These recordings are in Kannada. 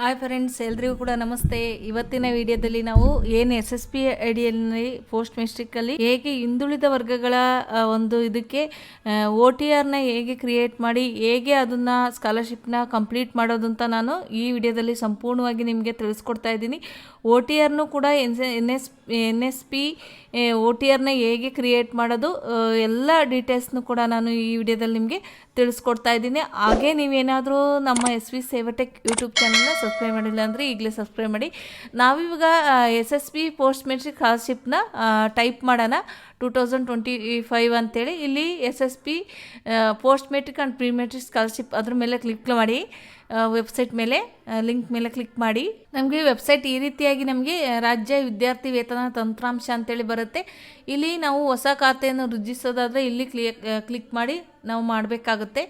ಹಾಯ್ ಫ್ರೆಂಡ್ಸ್ ಎಲ್ರಿಗೂ ಕೂಡ ನಮಸ್ತೆ. ಇವತ್ತಿನ ವಿಡಿಯೋದಲ್ಲಿ ನಾವು ಏನು ಎಸ್ ಎಸ್ ಪಿ ಅಡಿಯಲ್ಲಿ ಪೋಸ್ಟ್ ಮೆಸ್ಟ್ರಿಕಲ್ಲಿ ಹೇಗೆ ಹಿಂದುಳಿದ ವರ್ಗಗಳ ಒಂದು ಇದಕ್ಕೆ ಒ ಟಿ ಆರ್ನ ಹೇಗೆ ಕ್ರಿಯೇಟ್ ಮಾಡಿ, ಹೇಗೆ ಅದನ್ನು ಸ್ಕಾಲರ್ಶಿಪ್ನ ಕಂಪ್ಲೀಟ್ ಮಾಡೋದು ಅಂತ ನಾನು ಈ ವಿಡಿಯೋದಲ್ಲಿ ಸಂಪೂರ್ಣವಾಗಿ ನಿಮಗೆ ತಿಳಿಸ್ಕೊಡ್ತಾ ಇದ್ದೀನಿ. ಒ ಟಿ ಆರ್ನು ಕೂಡ N N S N S P O T ಆರ್ನ ಹೇಗೆ ಕ್ರಿಯೇಟ್ ಮಾಡೋದು ಎಲ್ಲ ಡೀಟೇಲ್ಸ್ನು ಕೂಡ ನಾನು ಈ ವಿಡಿಯೋದಲ್ಲಿ ನಿಮಗೆ ತಿಳಿಸ್ಕೊಡ್ತಾ ಇದ್ದೀನಿ. ಹಾಗೆ ನೀವೇನಾದರೂ ನಮ್ಮ ಎಸ್ ವಿ ಸೇವಟೆಕ್ ಯೂಟ್ಯೂಬ್ ಚಾನಲ್ನ ಸಬ್ಸ್ಕ್ರೈಬ್ ಮಾಡಿಲ್ಲ ಅಂದರೆ ಈಗಲೇ ಸಬ್ಸ್ಕ್ರೈಬ್ ಮಾಡಿ. ನಾವಿವಾಗ S S P post matric ಸ್ಕಾಲರ್ಶಿಪ್ನ type ಮಾಡೋಣ. ಟೂ ತೌಸಂಡ್ ಟ್ವೆಂಟಿ ಫೈವ್ ಅಂತೇಳಿ ಇಲ್ಲಿ S S P post matric and pre matric scholarship ಅದ್ರ ಮೇಲೆ ಕ್ಲಿಕ್ ಮಾಡಿ ವೆಬ್ಸೈಟ್ ಮೇಲೆ ಲಿಂಕ್ ಮೇಲೆ ಕ್ಲಿಕ್ ಮಾಡಿ. ನಮಗೆ ವೆಬ್ಸೈಟ್ ಈ ರೀತಿಯಾಗಿ ನಮಗೆ ರಾಜ್ಯ ವಿದ್ಯಾರ್ಥಿ ವೇತನ ತಂತ್ರಾಂಶ ಅಂತೇಳಿ ಬರುತ್ತೆ. ಇಲ್ಲಿ ನಾವು ಹೊಸ ಖಾತೆಯನ್ನು ರುಜಿಸೋದಾದರೆ ಇಲ್ಲಿ ಕ್ಲಿಕ್ ಕ್ಲಿಕ್ ಮಾಡಿ ನಾವು ಮಾಡಬೇಕಾಗುತ್ತೆ.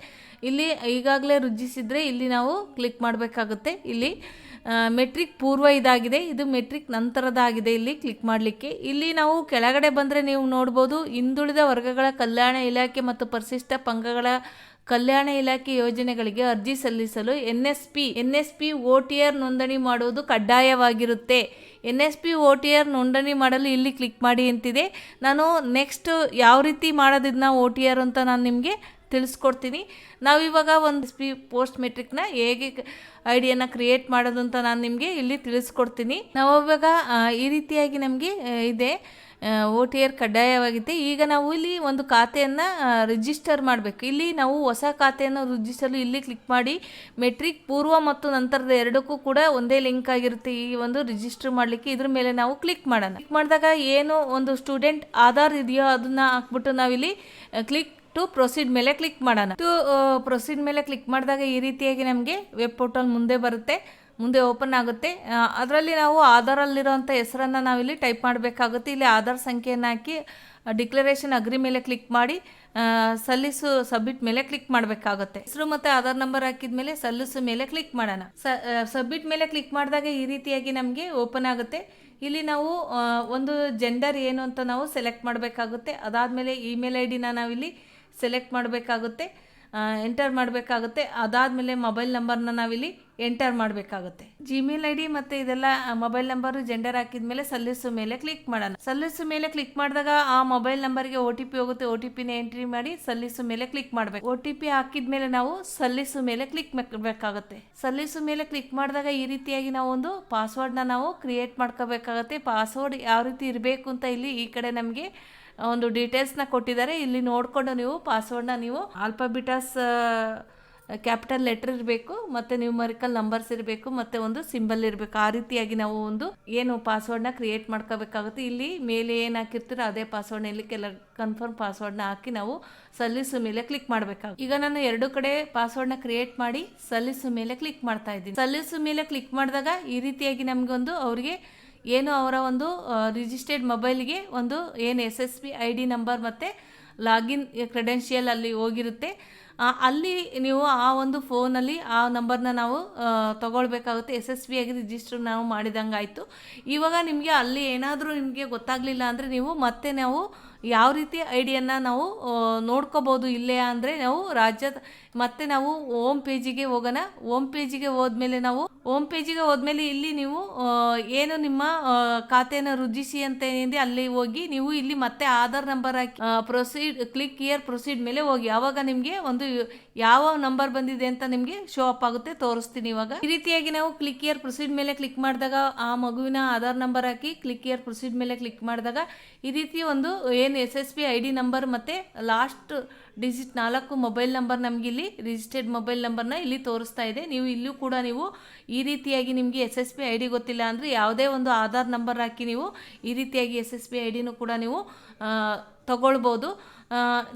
ಇಲ್ಲಿ ಈಗಾಗಲೇ ರುಜಿಸಿದರೆ ಇಲ್ಲಿ ನಾವು ಕ್ಲಿಕ್ ಮಾಡಬೇಕಾಗುತ್ತೆ. ಇಲ್ಲಿ ಮೆಟ್ರಿಕ್ ಪೂರ್ವ ಇದಾಗಿದೆ, ಇದು ಮೆಟ್ರಿಕ್ ನಂತರದಾಗಿದೆ ಇಲ್ಲಿ ಕ್ಲಿಕ್ ಮಾಡಲಿಕ್ಕೆ. ಇಲ್ಲಿ ನಾವು ಕೆಳಗಡೆ ಬಂದರೆ ನೀವು ನೋಡ್ಬೋದು, ಹಿಂದುಳಿದ ವರ್ಗಗಳ ಕಲ್ಯಾಣ ಇಲಾಖೆ ಮತ್ತು ಪರಿಶಿಷ್ಟ ಪಂಗಗಳ ಕಲ್ಯಾಣ ಇಲಾಖೆ ಯೋಜನೆಗಳಿಗೆ ಅರ್ಜಿ ಸಲ್ಲಿಸಲು N S P N S P O T R ನೋಂದಣಿ ಮಾಡುವುದು ಕಡ್ಡಾಯವಾಗಿರುತ್ತೆ. N S P O T R ನೋಂದಣಿ ಮಾಡಲು ಇಲ್ಲಿ ಕ್ಲಿಕ್ ಮಾಡಿ ಅಂತಿದೆ. ನಾನು ನೆಕ್ಸ್ಟ್ ಯಾವ ರೀತಿ ಮಾಡೋದಿದ್ನ ಓ ಟಿ ಆರ್ ಅಂತ ನಾನು ನಿಮಗೆ ತಿಳಿಸ್ಕೊಡ್ತೀನಿ. ನಾವಿವಾಗ ಒಂದು ಎಸ್ ಪಿ ಪೋಸ್ಟ್ ಮೆಟ್ರಿಕ್ನ ಹೇಗೆ ಐ ಡಿಯನ್ನು ಕ್ರಿಯೇಟ್ ಮಾಡೋದು ಅಂತ ನಾನು ನಿಮಗೆ ಇಲ್ಲಿ ತಿಳಿಸ್ಕೊಡ್ತೀನಿ. ನಾವು ಈ ರೀತಿಯಾಗಿ ನಮಗೆ ಇದೆ ಓ ಟಿ ಆರ್ ಕಡ್ಡಾಯವಾಗಿದೆ. ಈಗ ನಾವು ಇಲ್ಲಿ ಒಂದು ಖಾತೆಯನ್ನು ರಿಜಿಸ್ಟರ್ ಮಾಡಬೇಕು. ಇಲ್ಲಿ ನಾವು ಹೊಸ ಖಾತೆಯನ್ನು ರಿಜಿಸ್ಟರ್ಲು ಇಲ್ಲಿ ಕ್ಲಿಕ್ ಮಾಡಿ ಮೆಟ್ರಿಕ್ ಪೂರ್ವ ಮತ್ತು ನಂತರದ ಎರಡಕ್ಕೂ ಕೂಡ ಒಂದೇ ಲಿಂಕ್ ಆಗಿರುತ್ತೆ ಈ ಒಂದು ರಿಜಿಸ್ಟರ್ ಮಾಡಲಿಕ್ಕೆ. ಇದ್ರ ಮೇಲೆ ನಾವು ಕ್ಲಿಕ್ ಮಾಡೋಣ. ಕ್ಲಿಕ್ ಮಾಡಿದಾಗ ಏನು ಒಂದು ಸ್ಟೂಡೆಂಟ್ ಆಧಾರ್ ಇದೆಯೋ ಅದನ್ನು ಹಾಕ್ಬಿಟ್ಟು ನಾವಿಲ್ಲಿ ಕ್ಲಿಕ್ ಟು ಪ್ರೊಸೀಡ್ ಮೇಲೆ ಕ್ಲಿಕ್ ಮಾಡೋಣ. ಟು ಪ್ರೊಸೀಡ್ ಮೇಲೆ ಕ್ಲಿಕ್ ಮಾಡಿದಾಗ ಈ ರೀತಿಯಾಗಿ ನಮಗೆ ವೆಬ್ ಪೋರ್ಟಲ್ ಮುಂದೆ ಬರುತ್ತೆ, ಮುಂದೆ ಓಪನ್ ಆಗುತ್ತೆ. ಅದರಲ್ಲಿ ನಾವು ಆಧಾರಲ್ಲಿರೋಂಥ ಹೆಸರನ್ನು ನಾವಿಲ್ಲಿ ಟೈಪ್ ಮಾಡಬೇಕಾಗುತ್ತೆ. ಇಲ್ಲಿ ಆಧಾರ್ ಸಂಖ್ಯೆಯನ್ನು ಹಾಕಿ ಡಿಕ್ಲರೇಷನ್ ಅಗ್ರಿ ಮೇಲೆ ಕ್ಲಿಕ್ ಮಾಡಿ ಸಲ್ಲಿಸು ಸಬ್ಮಿಟ್ ಮೇಲೆ ಕ್ಲಿಕ್ ಮಾಡಬೇಕಾಗುತ್ತೆ. ಹೆಸರು ಮತ್ತು ಆಧಾರ್ ನಂಬರ್ ಹಾಕಿದ ಮೇಲೆ ಸಲ್ಲಿಸು ಮೇಲೆ ಕ್ಲಿಕ್ ಮಾಡೋಣ. ಸಬ್ಮಿಟ್ ಮೇಲೆ ಕ್ಲಿಕ್ ಮಾಡಿದಾಗ ಈ ರೀತಿಯಾಗಿ ನಮಗೆ ಓಪನ್ ಆಗುತ್ತೆ. ಇಲ್ಲಿ ನಾವು ಒಂದು ಜೆಂಡರ್ ಏನು ಅಂತ ನಾವು ಸೆಲೆಕ್ಟ್ ಮಾಡಬೇಕಾಗುತ್ತೆ. ಅದಾದಮೇಲೆ ಇಮೇಲ್ ಐ ಡಿನ ನಾವಿಲ್ಲಿ ಸೆಲೆಕ್ಟ್ ಮಾಡಬೇಕಾಗುತ್ತೆ ಎಂಟರ್ ಮಾಡಬೇಕಾಗುತ್ತೆ. ಅದಾದಮೇಲೆ ಮೊಬೈಲ್ ನಂಬರ್ನ ನಾವಿಲ್ಲಿ ಎಂಟರ್ ಮಾಡಬೇಕಾಗುತ್ತೆ. ಜಿಮೇಲ್ ಐ ಡಿ ಮತ್ತು ಇದೆಲ್ಲ ಮೊಬೈಲ್ ನಂಬರು ಜೆಂಡರ್ ಹಾಕಿದ ಮೇಲೆ ಸಲ್ಲಿಸು ಮೇಲೆ ಕ್ಲಿಕ್ ಮಾಡೋಣ. ಸಲ್ಲಿಸು ಮೇಲೆ ಕ್ಲಿಕ್ ಮಾಡಿದಾಗ ಆ ಮೊಬೈಲ್ ನಂಬರ್ಗೆ ಒ ಟಿ ಪಿ ಹೋಗುತ್ತೆ. ಒ ಟಿ ಪಿನ ಎಂಟ್ರಿ ಮಾಡಿ ಸಲ್ಲಿಸು ಮೇಲೆ ಕ್ಲಿಕ್ ಮಾಡಬೇಕು. ಒ ಟಿ ಪಿ ಹಾಕಿದ ಮೇಲೆ ನಾವು ಸಲ್ಲಿಸು ಮೇಲೆ ಕ್ಲಿಕ್ ಮಾಡಬೇಕಾಗುತ್ತೆ ಸಲ್ಲಿಸು ಮೇಲೆ ಕ್ಲಿಕ್ ಮಾಡಿದಾಗ ಈ ರೀತಿಯಾಗಿ ನಾವು ಒಂದು ಪಾಸ್ವರ್ಡ್ನ ನಾವು ಕ್ರಿಯೇಟ್ ಮಾಡ್ಕೋಬೇಕಾಗತ್ತೆ. ಪಾಸ್ವರ್ಡ್ ಯಾವ ರೀತಿ ಇರಬೇಕು ಅಂತ ಇಲ್ಲಿ ಈ ಕಡೆ ನಮಗೆ ಒಂದು ಡೀಟೇಲ್ಸ್ನ ಕೊಟ್ಟಿದ್ದಾರೆ. ಇಲ್ಲಿ ನೋಡಿಕೊಂಡು ನೀವು ಪಾಸ್ವರ್ಡ್ನ ನೀವು ಆಲ್ಫಾಬಿಟಾಸ್ ಕ್ಯಾಪಿಟಲ್ ಲೆಟರ್ ಇರಬೇಕು, ಮತ್ತು ನ್ಯೂಮರಿಕಲ್ ನಂಬರ್ಸ್ ಇರಬೇಕು, ಮತ್ತು ಒಂದು ಸಿಂಬಲ್ ಇರಬೇಕು. ಆ ರೀತಿಯಾಗಿ ನಾವು ಒಂದು ಏನು ಪಾಸ್ವರ್ಡ್ನ ಕ್ರಿಯೇಟ್ ಮಾಡ್ಕೋಬೇಕಾಗುತ್ತೆ. ಇಲ್ಲಿ ಮೇಲೆ ಏನು ಹಾಕಿರ್ತೀರೋ ಅದೇ ಪಾಸ್ವರ್ಡ್ನ ಇಲ್ಲಿ ಕೆಲ ಕನ್ಫರ್ಮ್ ಪಾಸ್ವರ್ಡ್ನ ಹಾಕಿ ನಾವು ಸಲ್ಲಿಸು ಮೇಲೆ ಕ್ಲಿಕ್ ಮಾಡಬೇಕಾಗುತ್ತೆ. ಈಗ ನಾನು ಎರಡು ಕಡೆ ಪಾಸ್ವರ್ಡ್ನ ಕ್ರಿಯೇಟ್ ಮಾಡಿ ಸಲ್ಲಿಸು ಮೇಲೆ ಕ್ಲಿಕ್ ಮಾಡ್ತಾ ಇದ್ದೀನಿ. ಸಲ್ಲಿಸು ಮೇಲೆ ಕ್ಲಿಕ್ ಮಾಡಿದಾಗ ಈ ರೀತಿಯಾಗಿ ನಮಗೊಂದು ಅವರಿಗೆ ಏನು ಅವರ ಒಂದು ರಿಜಿಸ್ಟರ್ಡ್ ಮೊಬೈಲ್ಗೆ ಒಂದು ಏನು S S P I D number ಮತ್ತು ಲಾಗಿನ್ ಕ್ರೆಡೆನ್ಷಿಯಲ್ ಅಲ್ಲಿ ಹೋಗಿರುತ್ತೆ. ಅಲ್ಲಿ ನೀವು ಆ ಒಂದು ಫೋನಲ್ಲಿ ಆ ನಂಬರ್ನ ನಾವು ತೊಗೊಳ್ಬೇಕಾಗುತ್ತೆ. ಎಸ್ ಎಸ್ ಬಿ ಆಗಿ ರಿಜಿಸ್ಟರ್ ನಾವು ಮಾಡಿದಂಗೆ ಆಯಿತು ಇವಾಗ ನಿಮಗೆ ಅಲ್ಲಿ ಏನಾದರೂ ನಿಮಗೆ ಗೊತ್ತಾಗಲಿಲ್ಲ ಅಂದರೆ ನೀವು ಮತ್ತೆ ನಾವು ಯಾವ ರೀತಿ ಐಡಿಯನ್ನು ಡಿಯನ್ನು ನಾವು ನೋಡ್ಕೋಬೋದು ಇಲ್ಲೇ ಅಂದರೆ ನಾವು ರಾಜ್ಯದ ಮತ್ತೆ ನಾವು ಓಮ್ ಪೇಜಿಗೆ ಹೋಗೋಣ. ಓಮ್ ಪೇಜಿಗೆ ಹೋದ್ಮೇಲೆ ನಾವು, ಓಮ್ ಪೇಜಿಗೆ ಹೋದ್ಮೇಲೆ ಇಲ್ಲಿ ನೀವು ಏನು ನಿಮ್ಮ ಖಾತೆಯನ್ನು ರುಜಿಸಿ ಅಂತ ಏನಿದೆ ಅಲ್ಲಿ ಹೋಗಿ ನೀವು ಇಲ್ಲಿ ಮತ್ತೆ ಆಧಾರ್ ನಂಬರ್ ಹಾಕಿ ಪ್ರೊಸೀಡ್ ಕ್ಲಿಕ್ ಇಯರ್ ಪ್ರೊಸೀಡ್ ಮೇಲೆ ಹೋಗಿ. ಆವಾಗ ನಿಮಗೆ ಒಂದು ಯಾವ ನಂಬರ್ ಬಂದಿದೆ ಅಂತ ನಿಮಗೆ ಶೋ ಅಪ್ ಆಗುತ್ತೆ, ತೋರಿಸ್ತೀನಿ ಇವಾಗ. ಈ ರೀತಿಯಾಗಿ ನಾವು ಕ್ಲಿಕ್ ಇಯರ್ ಪ್ರೊಸೀಡ್ ಮೇಲೆ ಕ್ಲಿಕ್ ಮಾಡಿದಾಗ ಆ ಮಗುವಿನ ಆಧಾರ್ ನಂಬರ್ ಹಾಕಿ ಕ್ಲಿಕ್ ಇಯರ್ ಪ್ರೊಸೀಡ್ ಮೇಲೆ ಕ್ಲಿಕ್ ಮಾಡಿದಾಗ ಈ ರೀತಿ ಒಂದು ಏನು S S P I D number ಮತ್ತು ಲಾಸ್ಟ್ ಡಿಜಿಟ್ ನಾಲ್ಕು ಮೊಬೈಲ್ ನಂಬರ್ ನಮಗಿಲ್ಲಿ ರಿಜಿಸ್ಟರ್ಡ್ ಮೊಬೈಲ್ ನಂಬರ್ನ ಇಲ್ಲಿ ತೋರಿಸ್ತಾ ಇದೆ. ನೀವು ಇಲ್ಲೂ ಕೂಡ ನೀವು ಈ ರೀತಿಯಾಗಿ ನಿಮಗೆ S S P I D ಗೊತ್ತಿಲ್ಲ ಅಂದರೆ ಯಾವುದೇ ಒಂದು ಆಧಾರ್ ನಂಬರ್ ಹಾಕಿ ನೀವು ಈ ರೀತಿಯಾಗಿ ಎಸ್ ಎಸ್ ಪಿ ಐ ಡಿನೂ ಕೂಡ ನೀವು ತಗೊಳ್ಬೋದು.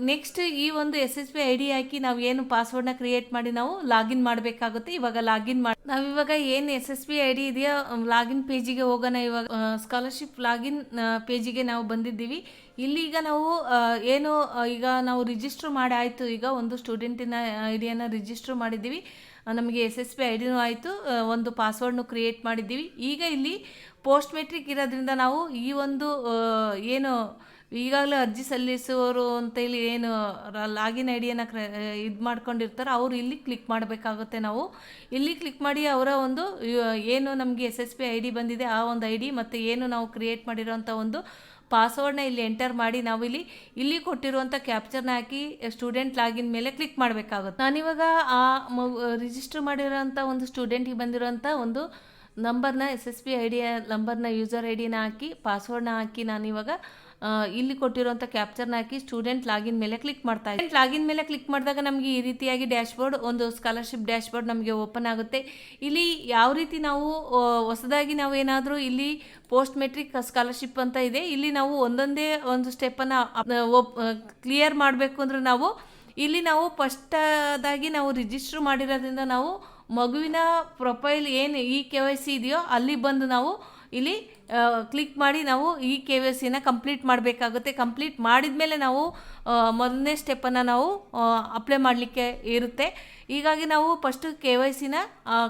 ನೆಕ್ಸ್ಟ್ ಈ ಒಂದು S S P I D ಹಾಕಿ ನಾವು ಏನು ಪಾಸ್ವರ್ಡ್ನ ಕ್ರಿಯೇಟ್ ಮಾಡಿ ನಾವು ಲಾಗಿನ್ ಮಾಡಬೇಕಾಗುತ್ತೆ. ಇವಾಗ ಲಾಗಿನ್ ಮಾಡಿ ನಾವು ಇವಾಗ ಏನು S S P I D ಇದೆಯೋ ಲಾಗಿನ್ ಪೇಜಿಗೆ ಹೋಗೋಣ ಇವಾಗ ಸ್ಕಾಲರ್ಶಿಪ್ ಲಾಗಿನ್ ಪೇಜಿಗೆ ನಾವು ಬಂದಿದ್ದೀವಿ. ಇಲ್ಲಿ ಈಗ ನಾವು ಏನು ಈಗ ನಾವು ರಿಜಿಸ್ಟರ್ ಮಾಡಿ ಆಯಿತು. ಈಗ ಒಂದು ಸ್ಟೂಡೆಂಟಿನ ಐ ಡಿಯನ್ನು ರಿಜಿಸ್ಟರ್ ಮಾಡಿದ್ದೀವಿ. ನಮಗೆ ಎಸ್ ಎಸ್ ಪಿ ಐ ಡಿನೂ ಆಯಿತು. ಒಂದು ಪಾಸ್ವರ್ಡ್ನು ಕ್ರಿಯೇಟ್ ಮಾಡಿದ್ದೀವಿ. ಈಗ ಇಲ್ಲಿ ಪೋಸ್ಟ್ ಮೆಟ್ರಿಕ್ ಇರೋದ್ರಿಂದ ನಾವು ಈ ಒಂದು ಏನು ಈಗಾಗಲೇ ಅರ್ಜಿ ಸಲ್ಲಿಸುವವರು ಅಂತ ಇಲ್ಲಿ ಏನು ಲಾಗಿನ್ ಐ ಡಿಯನ್ನು ಕ್ರ ಇದು ಮಾಡ್ಕೊಂಡಿರ್ತಾರೆ. ಅವ್ರು ಇಲ್ಲಿ ಕ್ಲಿಕ್ ಮಾಡಬೇಕಾಗುತ್ತೆ ನಾವು. ಇಲ್ಲಿ ಕ್ಲಿಕ್ ಮಾಡಿ ಅವರ ಒಂದು ಏನು ನಮಗೆ S S P I D ಬಂದಿದೆ, ಆ ಒಂದು ಐ ಡಿ ಮತ್ತು ಏನು ನಾವು ಕ್ರಿಯೇಟ್ ಮಾಡಿರೋಂಥ ಒಂದು ಪಾಸ್ವರ್ಡ್ನ ಇಲ್ಲಿ ಎಂಟರ್ ಮಾಡಿ ನಾವು ಇಲ್ಲಿ ಇಲ್ಲಿ ಕೊಟ್ಟಿರುವಂಥ ಕ್ಯಾಪ್ಚರ್ನ ಹಾಕಿ ಸ್ಟೂಡೆಂಟ್ ಲಾಗಿನ್ ಮೇಲೆ ಕ್ಲಿಕ್ ಮಾಡಬೇಕಾಗುತ್ತೆ. ನಾನಿವಾಗ ಆ ರಿಜಿಸ್ಟರ್ ಮಾಡಿರೋಂಥ ಒಂದು ಸ್ಟೂಡೆಂಟಿಗೆ ಬಂದಿರೋಂಥ ಒಂದು ನಂಬರ್ನ S S P I D ನಂಬರ್ನ ಯೂಸರ್ ಐ ಡಿನ ಹಾಕಿ ಪಾಸ್ವರ್ಡ್ನ ಹಾಕಿ ನಾನು ಇವಾಗ ಇಲ್ಲಿ ಕೊಟ್ಟಿರುವಂಥ ಕ್ಯಾಪ್ಚರ್ನ ಹಾಕಿ ಸ್ಟೂಡೆಂಟ್ ಲಾಗಿನ್ ಮೇಲೆ ಕ್ಲಿಕ್ ಮಾಡ್ತಾ ಇದ್ದೀನಿ. ಲಾಗಿನ್ ಮೇಲೆ ಕ್ಲಿಕ್ ಮಾಡಿದಾಗ ನಮಗೆ ಈ ರೀತಿಯಾಗಿ ಡ್ಯಾಶ್ಬೋರ್ಡ್ ಒಂದು ಸ್ಕಾಲರ್ಶಿಪ್ ಡ್ಯಾಶ್ಬೋರ್ಡ್ ನಮಗೆ ಓಪನ್ ಆಗುತ್ತೆ. ಇಲ್ಲಿ ಯಾವ ರೀತಿ ನಾವು ಹೊಸದಾಗಿ ನಾವು ಏನಾದರೂ ಇಲ್ಲಿ ಪೋಸ್ಟ್ ಮೆಟ್ರಿಕ್ ಸ್ಕಾಲರ್ಶಿಪ್ ಅಂತ ಇದೆ, ಇಲ್ಲಿ ನಾವು ಒಂದೊಂದೇ ಒಂದು ಸ್ಟೆಪ್ಪನ್ನು ಕ್ಲಿಯರ್ ಮಾಡಬೇಕು ಅಂದರೆ ನಾವು, ಇಲ್ಲಿ ನಾವು ಫಸ್ಟಾಗಿ ನಾವು ರಿಜಿಸ್ಟ್ರ್ ಮಾಡಿರೋದ್ರಿಂದ ನಾವು ಮಗುವಿನ ಪ್ರೊಫೈಲ್ ಏನು ಇ ಕೆ ವೈ ಸಿ ಇದೆಯೋ ಅಲ್ಲಿ ಬಂದು ನಾವು ಇಲ್ಲಿ ಕ್ಲಿಕ್ ಮಾಡಿ ನಾವು ಈ ಕೆ ವೈ ಸಿನ ಕಂಪ್ಲೀಟ್ ಮಾಡಬೇಕಾಗುತ್ತೆ. ಕಂಪ್ಲೀಟ್ ಮಾಡಿದ ಮೇಲೆ ನಾವು ಮೊದಲನೇ ಸ್ಟೆಪ್ಪನ್ನು ನಾವು ಅಪ್ಲೈ ಮಾಡಲಿಕ್ಕೆ ಇರುತ್ತೆ. ಹೀಗಾಗಿ ನಾವು ಫಸ್ಟು ಕೆ ವೈ ಸಿನ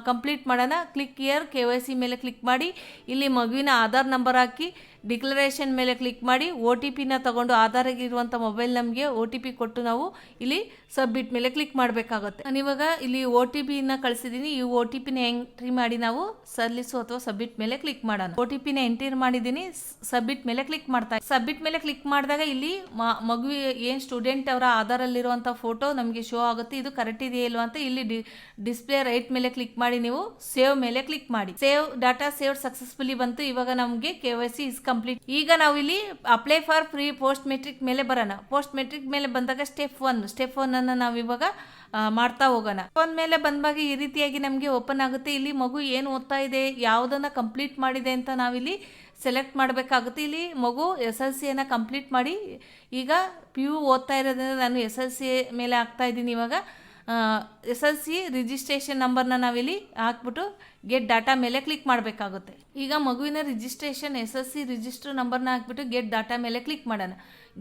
ಕಂಪ್ಲೀಟ್ ಮಾಡೋಣ. Click year K Y C ಮೇಲೆ ಕ್ಲಿಕ್ ಮಾಡಿ, ಇಲ್ಲಿ ಮಗುವಿನ ಆಧಾರ್ ನಂಬರ್ ಹಾಕಿ ಡಿಕ್ಲರೇಷನ್ ಮೇಲೆ ಕ್ಲಿಕ್ ಮಾಡಿ ಒ ಟಿ ಪಿನ ತಗೊಂಡು ಆಧಾರಿಗೆ ಇರುವಂಥ ಮೊಬೈಲ್ ನಮಗೆ ಒ ಟಿ ಪಿ ಕೊಟ್ಟು ನಾವು ಇಲ್ಲಿ ಸಬ್ಮಿಟ್ ಮೇಲೆ ಕ್ಲಿಕ್ ಮಾಡಬೇಕಾಗುತ್ತೆ. ನಾನಿವಾಗ ಇಲ್ಲಿ ಒ ಟಿ ಪಿನ ಕಳಿಸಿದ್ದೀನಿ ಈ ಒ ಟಿ ಪಿನ ಎಂಟ್ರಿ ಮಾಡಿ ನಾವು ಸಲ್ಲಿಸು ಅಥವಾ ಸಬ್ಮಿಟ್ ಮೇಲೆ ಕ್ಲಿಕ್ ಮಾಡೋಣ. ಒ ಟಿ ಪಿನ ಎಂಟ್ರಿ ಮಾಡಿದ್ದೀನಿ ಸಬ್ಮಿಟ್ ಮೇಲೆ ಕ್ಲಿಕ್ ಮಾಡ್ತಾ ಸಬ್ಮಿಟ್ ಮೇಲೆ ಕ್ಲಿಕ್ ಮಾಡಿದಾಗ ಇಲ್ಲಿ ಮಗು ಏನು ಸ್ಟೂಡೆಂಟ್ ಅವರ ಆಧಾರಲ್ಲಿರುವಂಥ ಫೋಟೋ ನಮಗೆ ಶೋ ಆಗುತ್ತೆ. ಇದು ಕರೆಕ್ಟ್ ಇದೆಯಾ ಇಲ್ವಾ ಅಂತ ಇಲ್ಲಿ ಡಿಸ್ಪ್ಲೇ ರೈಟ್ ಮೇಲೆ ಕ್ಲಿಕ್ ಮಾಡಿ ನೀವು ಸೇವ್ ಮೇಲೆ ಕ್ಲಿಕ್ ಮಾಡಿ. ಸೇವ್ ಡಾಟಾ ಸೇವ್ ಸಕ್ಸಸ್ಫುಲಿ ಬಂತು. ಇವಾಗ ನಮಗೆ K Y C is complete ಈಗ ನಾವು ಇಲ್ಲಿ apply for free post matric ಮೇಲೆ ಬರೋಣ. ಪೋಸ್ಟ್ ಮೆಟ್ರಿಕ್ ಮೇಲೆ ಬಂದಾಗ ಸ್ಟೆಪ್ ಒನ್ ಸ್ಟೆಪ್ ಒನ್ ಅನ್ನು ನಾವು ಇವಾಗ ಮಾಡ್ತಾ ಹೋಗೋಣ. ಫೋನ್ ಮೇಲೆ ಬಂದಾಗ ಈ ರೀತಿಯಾಗಿ ನಮಗೆ ಓಪನ್ ಆಗುತ್ತೆ. ಇಲ್ಲಿ ಮಗು ಏನು ಓದ್ತಾ ಇದೆ, ಯಾವುದನ್ನ ಕಂಪ್ಲೀಟ್ ಮಾಡಿದೆ ಅಂತ ನಾವಿಲ್ಲಿ ಸೆಲೆಕ್ಟ್ ಮಾಡಬೇಕಾಗುತ್ತೆ. ಇಲ್ಲಿ ಮಗು ಎಸ್ ಎಲ್ ಸಿಯನ್ನು ಕಂಪ್ಲೀಟ್ ಮಾಡಿ ಈಗ ಪಿ ಯು ಓದ್ತಾ ಇರೋದ್ರಿಂದ ನಾನು ಎಸ್ ಎಲ್ ಸಿ ಮೇಲೆ ಆಗ್ತಾ ಇದ್ದೀನಿ ಇವಾಗ. ಎಸ್ ಎಲ್ ಸಿ ರಿಜಿಸ್ಟ್ರೇಷನ್ ನಂಬರ್ನ ನಾವಿಲ್ಲಿ ಹಾಕ್ಬಿಟ್ಟು ಗೆಟ್ ಡಾಟಾ ಮೇಲೆ ಕ್ಲಿಕ್ ಮಾಡಬೇಕಾಗುತ್ತೆ. ಈಗ ಮಗುವಿನ registration S S C register ನಂಬರ್ನ ಹಾಕ್ಬಿಟ್ಟು ಗೆಟ್ ಡಾಟಾ ಮೇಲೆ ಕ್ಲಿಕ್ ಮಾಡೋಣ.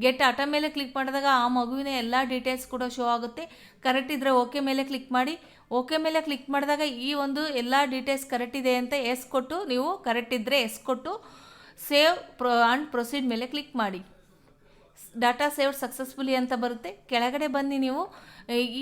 ಗೆಟ್ ಡಾಟಾ ಮೇಲೆ ಕ್ಲಿಕ್ ಮಾಡಿದಾಗ ಆ ಮಗುವಿನ ಎಲ್ಲ ಡೀಟೇಲ್ಸ್ ಕೂಡ ಶೋ ಆಗುತ್ತೆ. ಕರೆಕ್ಟ್ ಇದ್ದರೆ ಓಕೆ ಮೇಲೆ ಕ್ಲಿಕ್ ಮಾಡಿ. ಓಕೆ ಮೇಲೆ ಕ್ಲಿಕ್ ಮಾಡಿದಾಗ ಈ ಒಂದು ಎಲ್ಲ ಡೀಟೇಲ್ಸ್ ಕರೆಕ್ಟ್ ಇದೆ ಅಂತ ಎಸ್ ಕೊಟ್ಟು ನೀವು ಕರೆಕ್ಟ್ ಇದ್ದರೆ ಎಸ್ ಕೊಟ್ಟು ಸೇವ್ ಪ್ರೊ ಆ್ಯಂಡ್ ಪ್ರೊಸೀಡ್ ಮೇಲೆ ಕ್ಲಿಕ್ ಮಾಡಿ. ಡಾಟಾ ಸೇವ್ ಸಕ್ಸಸ್ಫುಲಿ ಅಂತ ಬರುತ್ತೆ. ಕೆಳಗಡೆ ಬನ್ನಿ ನೀವು.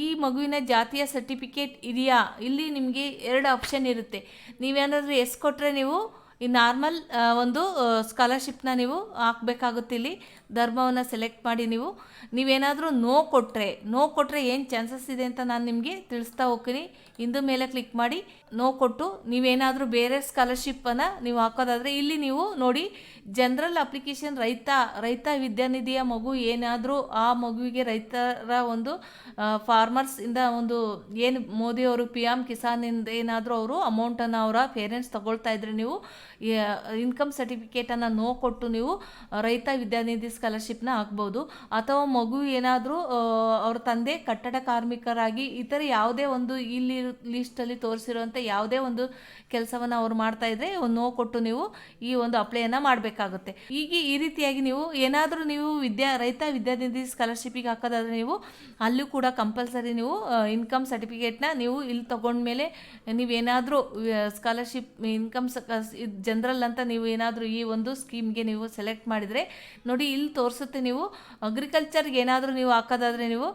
ಈ ಮಗುವಿನ ಜಾತಿಯ ಸರ್ಟಿಫಿಕೇಟ್ ಇದೆಯಾ? ಇಲ್ಲಿ ನಿಮಗೆ ಎರಡು ಆಪ್ಷನ್ ಇರುತ್ತೆ. ನೀವೇನಾದರೂ ಎಸ್ ಕೊಟ್ಟರೆ ನೀವು ಈ ನಾರ್ಮಲ್ ಒಂದು ಸ್ಕಾಲರ್ಶಿಪ್ನ ನೀವು ಹಾಕಬೇಕಾಗುತ್ತೆ ಇಲ್ಲಿ. ಧರ್ಮವನ್ನು ಸೆಲೆಕ್ಟ್ ಮಾಡಿ ನೀವು. ನೀವೇನಾದರೂ ನೋ ಕೊಟ್ಟರೆ ನೋ ಕೊಟ್ಟರೆ ಏನು ಚಾನ್ಸಸ್ ಇದೆ ಅಂತ ನಾನು ನಿಮಗೆ ತಿಳಿಸ್ತಾ ಹೋಗ್ತೀನಿ. ಇಂದು ಮೇಲೆ ಕ್ಲಿಕ್ ಮಾಡಿ ನೋ ಕೊಟ್ಟು, ನೀವೇನಾದರೂ ಬೇರೆ ಸ್ಕಾಲರ್ಶಿಪ್ಪನ್ನು ನೀವು ಹಾಕೋದಾದರೆ ಇಲ್ಲಿ ನೀವು ನೋಡಿ ಜನರಲ್ ಅಪ್ಲಿಕೇಶನ್ ರೈತ ರೈತ ವಿದ್ಯಾನಿಧಿಯ ಮಗು ಏನಾದರೂ ಆ ಮಗುವಿಗೆ ರೈತರ ಒಂದು ಫಾರ್ಮರ್ಸ್ ಇಂದ ಒಂದು ಏನು ಮೋದಿಯವರು ಪಿ ಎಂ ಕಿಸಾನಿಂದ ಏನಾದರೂ ಅವರು ಅಮೌಂಟನ್ನು ಅವರ ಪೇರೆಂಟ್ಸ್ ತಗೊಳ್ತಾ ಇದ್ರೆ ನೀವು ಇನ್ಕಮ್ ಸರ್ಟಿಫಿಕೇಟನ್ನು ನೋ ಕೊಟ್ಟು ನೀವು ರೈತ ವಿದ್ಯಾನಿಧಿ ಸ್ಕಾಲರ್ಶಿಪ್ನ ಹಾಕ್ಬೋದು. ಅಥವಾ ಮಗು ಏನಾದರೂ ಅವ್ರ ತಂದೆ ಕಟ್ಟಡ ಕಾರ್ಮಿಕರಾಗಿ ಇತರ ಯಾವುದೇ ಒಂದು ಇಲ್ಲಿ ಲಿಸ್ಟಲ್ಲಿ ತೋರಿಸಿರುವಂಥ ಯಾವುದೇ ಒಂದು ಕೆಲಸವನ್ನು ಅವ್ರು ಮಾಡ್ತಾ ಇದ್ರೆ ಒಂದು ನೋವು ಕೊಟ್ಟು ನೀವು ಈ ಒಂದು ಅಪ್ಲೈಯನ್ನು ಮಾಡಬೇಕಾಗುತ್ತೆ. ಈಗ ಈ ರೀತಿಯಾಗಿ ನೀವು ಏನಾದರೂ ನೀವು ವಿದ್ಯಾ, ರೈತ ವಿದ್ಯಾನಿಧಿ ಸ್ಕಾಲರ್ಶಿಪ್ಪಿಗೆ ಹಾಕೋದಾದ್ರೆ ನೀವು ಅಲ್ಲೂ ಕೂಡ ಕಂಪಲ್ಸರಿ ನೀವು ಇನ್ಕಮ್ ಸರ್ಟಿಫಿಕೇಟ್ನ ನೀವು ಇಲ್ಲಿ ತಗೊಂಡ್ಮೇಲೆ ನೀವೇನಾದರೂ ಸ್ಕಾಲರ್ಶಿಪ್ ಇನ್ಕಮ್ ಜನರಲ್ ಅಂತ ನೀವು ಏನಾದರೂ ಈ ಒಂದು ಸ್ಕೀಮ್ಗೆ ನೀವು ಸೆಲೆಕ್ಟ್ ಮಾಡಿದರೆ ನೋಡಿ ಇಲ್ಲಿ ತೋರಿಸುತ್ತೆ ನೀವು ಅಗ್ರಿಕಲ್ಚರ್ಗೆ ಏನಾದರೂ ನೀವು ಹಾಕೋದಾದರೆ ನೀವು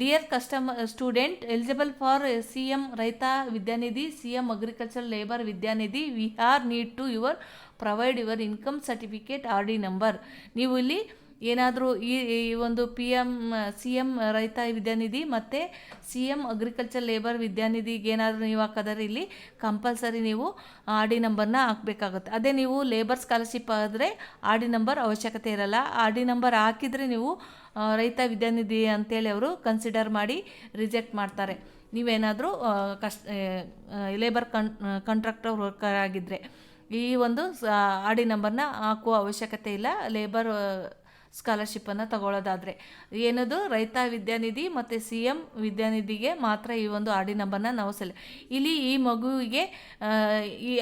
dear customer student eligible for C M Raitha Vidyanidhi C M agriculture labour Vidyanidhi we are need to your provide your income certificate R D number ನೀವು ಇಲ್ಲಿ ಏನಾದರೂ ಈ ಈ ಒಂದು P M C M Raitha Vidyanidhi ಮತ್ತು ಸಿ ಎಂ ಅಗ್ರಿಕಲ್ಚರ್ ಲೇಬರ್ ವಿದ್ಯಾನಿಧಿಗೆ ಏನಾದರೂ ನೀವು ಹಾಕೋದಾದ್ರೆ ಇಲ್ಲಿ ಕಂಪಲ್ಸರಿ ನೀವು ಆರ್ ಡಿ ನಂಬರ್ನ ಹಾಕಬೇಕಾಗುತ್ತೆ. ಅದೇ ನೀವು ಲೇಬರ್ ಸ್ಕಾಲರ್ಶಿಪ್ ಆದರೆ ಆರ್ ಡಿ ನಂಬರ್ ಅವಶ್ಯಕತೆ ಇರಲ್ಲ. ಆರ್ ಡಿ ನಂಬರ್ ಹಾಕಿದರೆ ನೀವು ರೈತ ವಿದ್ಯಾನಿಧಿ ಅಂತೇಳಿ ಅವರು ಕನ್ಸಿಡರ್ ಮಾಡಿ ರಿಜೆಕ್ಟ್ ಮಾಡ್ತಾರೆ. ನೀವೇನಾದರೂ ಕಷ್ಟ ಲೇಬರ್ ಕನ್ ಕಾಂಟ್ರಾಕ್ಟರ್ ವರ್ಕರ್ ಆಗಿದ್ದರೆ ಈ ಒಂದು ಆರ್ ಡಿ ನಂಬರ್ನ ಹಾಕುವ ಅವಶ್ಯಕತೆ ಇಲ್ಲ. ಲೇಬರ್ ಸ್ಕಾಲರ್ಶಿಪ್ಪನ್ನು ತಗೊಳ್ಳೋದಾದರೆ ಏನದು? ರೈತ ವಿದ್ಯಾನಿಧಿ ಮತ್ತು ಸಿ ಎಂ ವಿದ್ಯಾನಿಧಿಗೆ ಮಾತ್ರ ಈ ಒಂದು ಆರ್ ಡಿ ನಂಬರ್ನ ನಾವು ಸೆಲೆ, ಇಲ್ಲಿ ಈ ಮಗುವಿಗೆ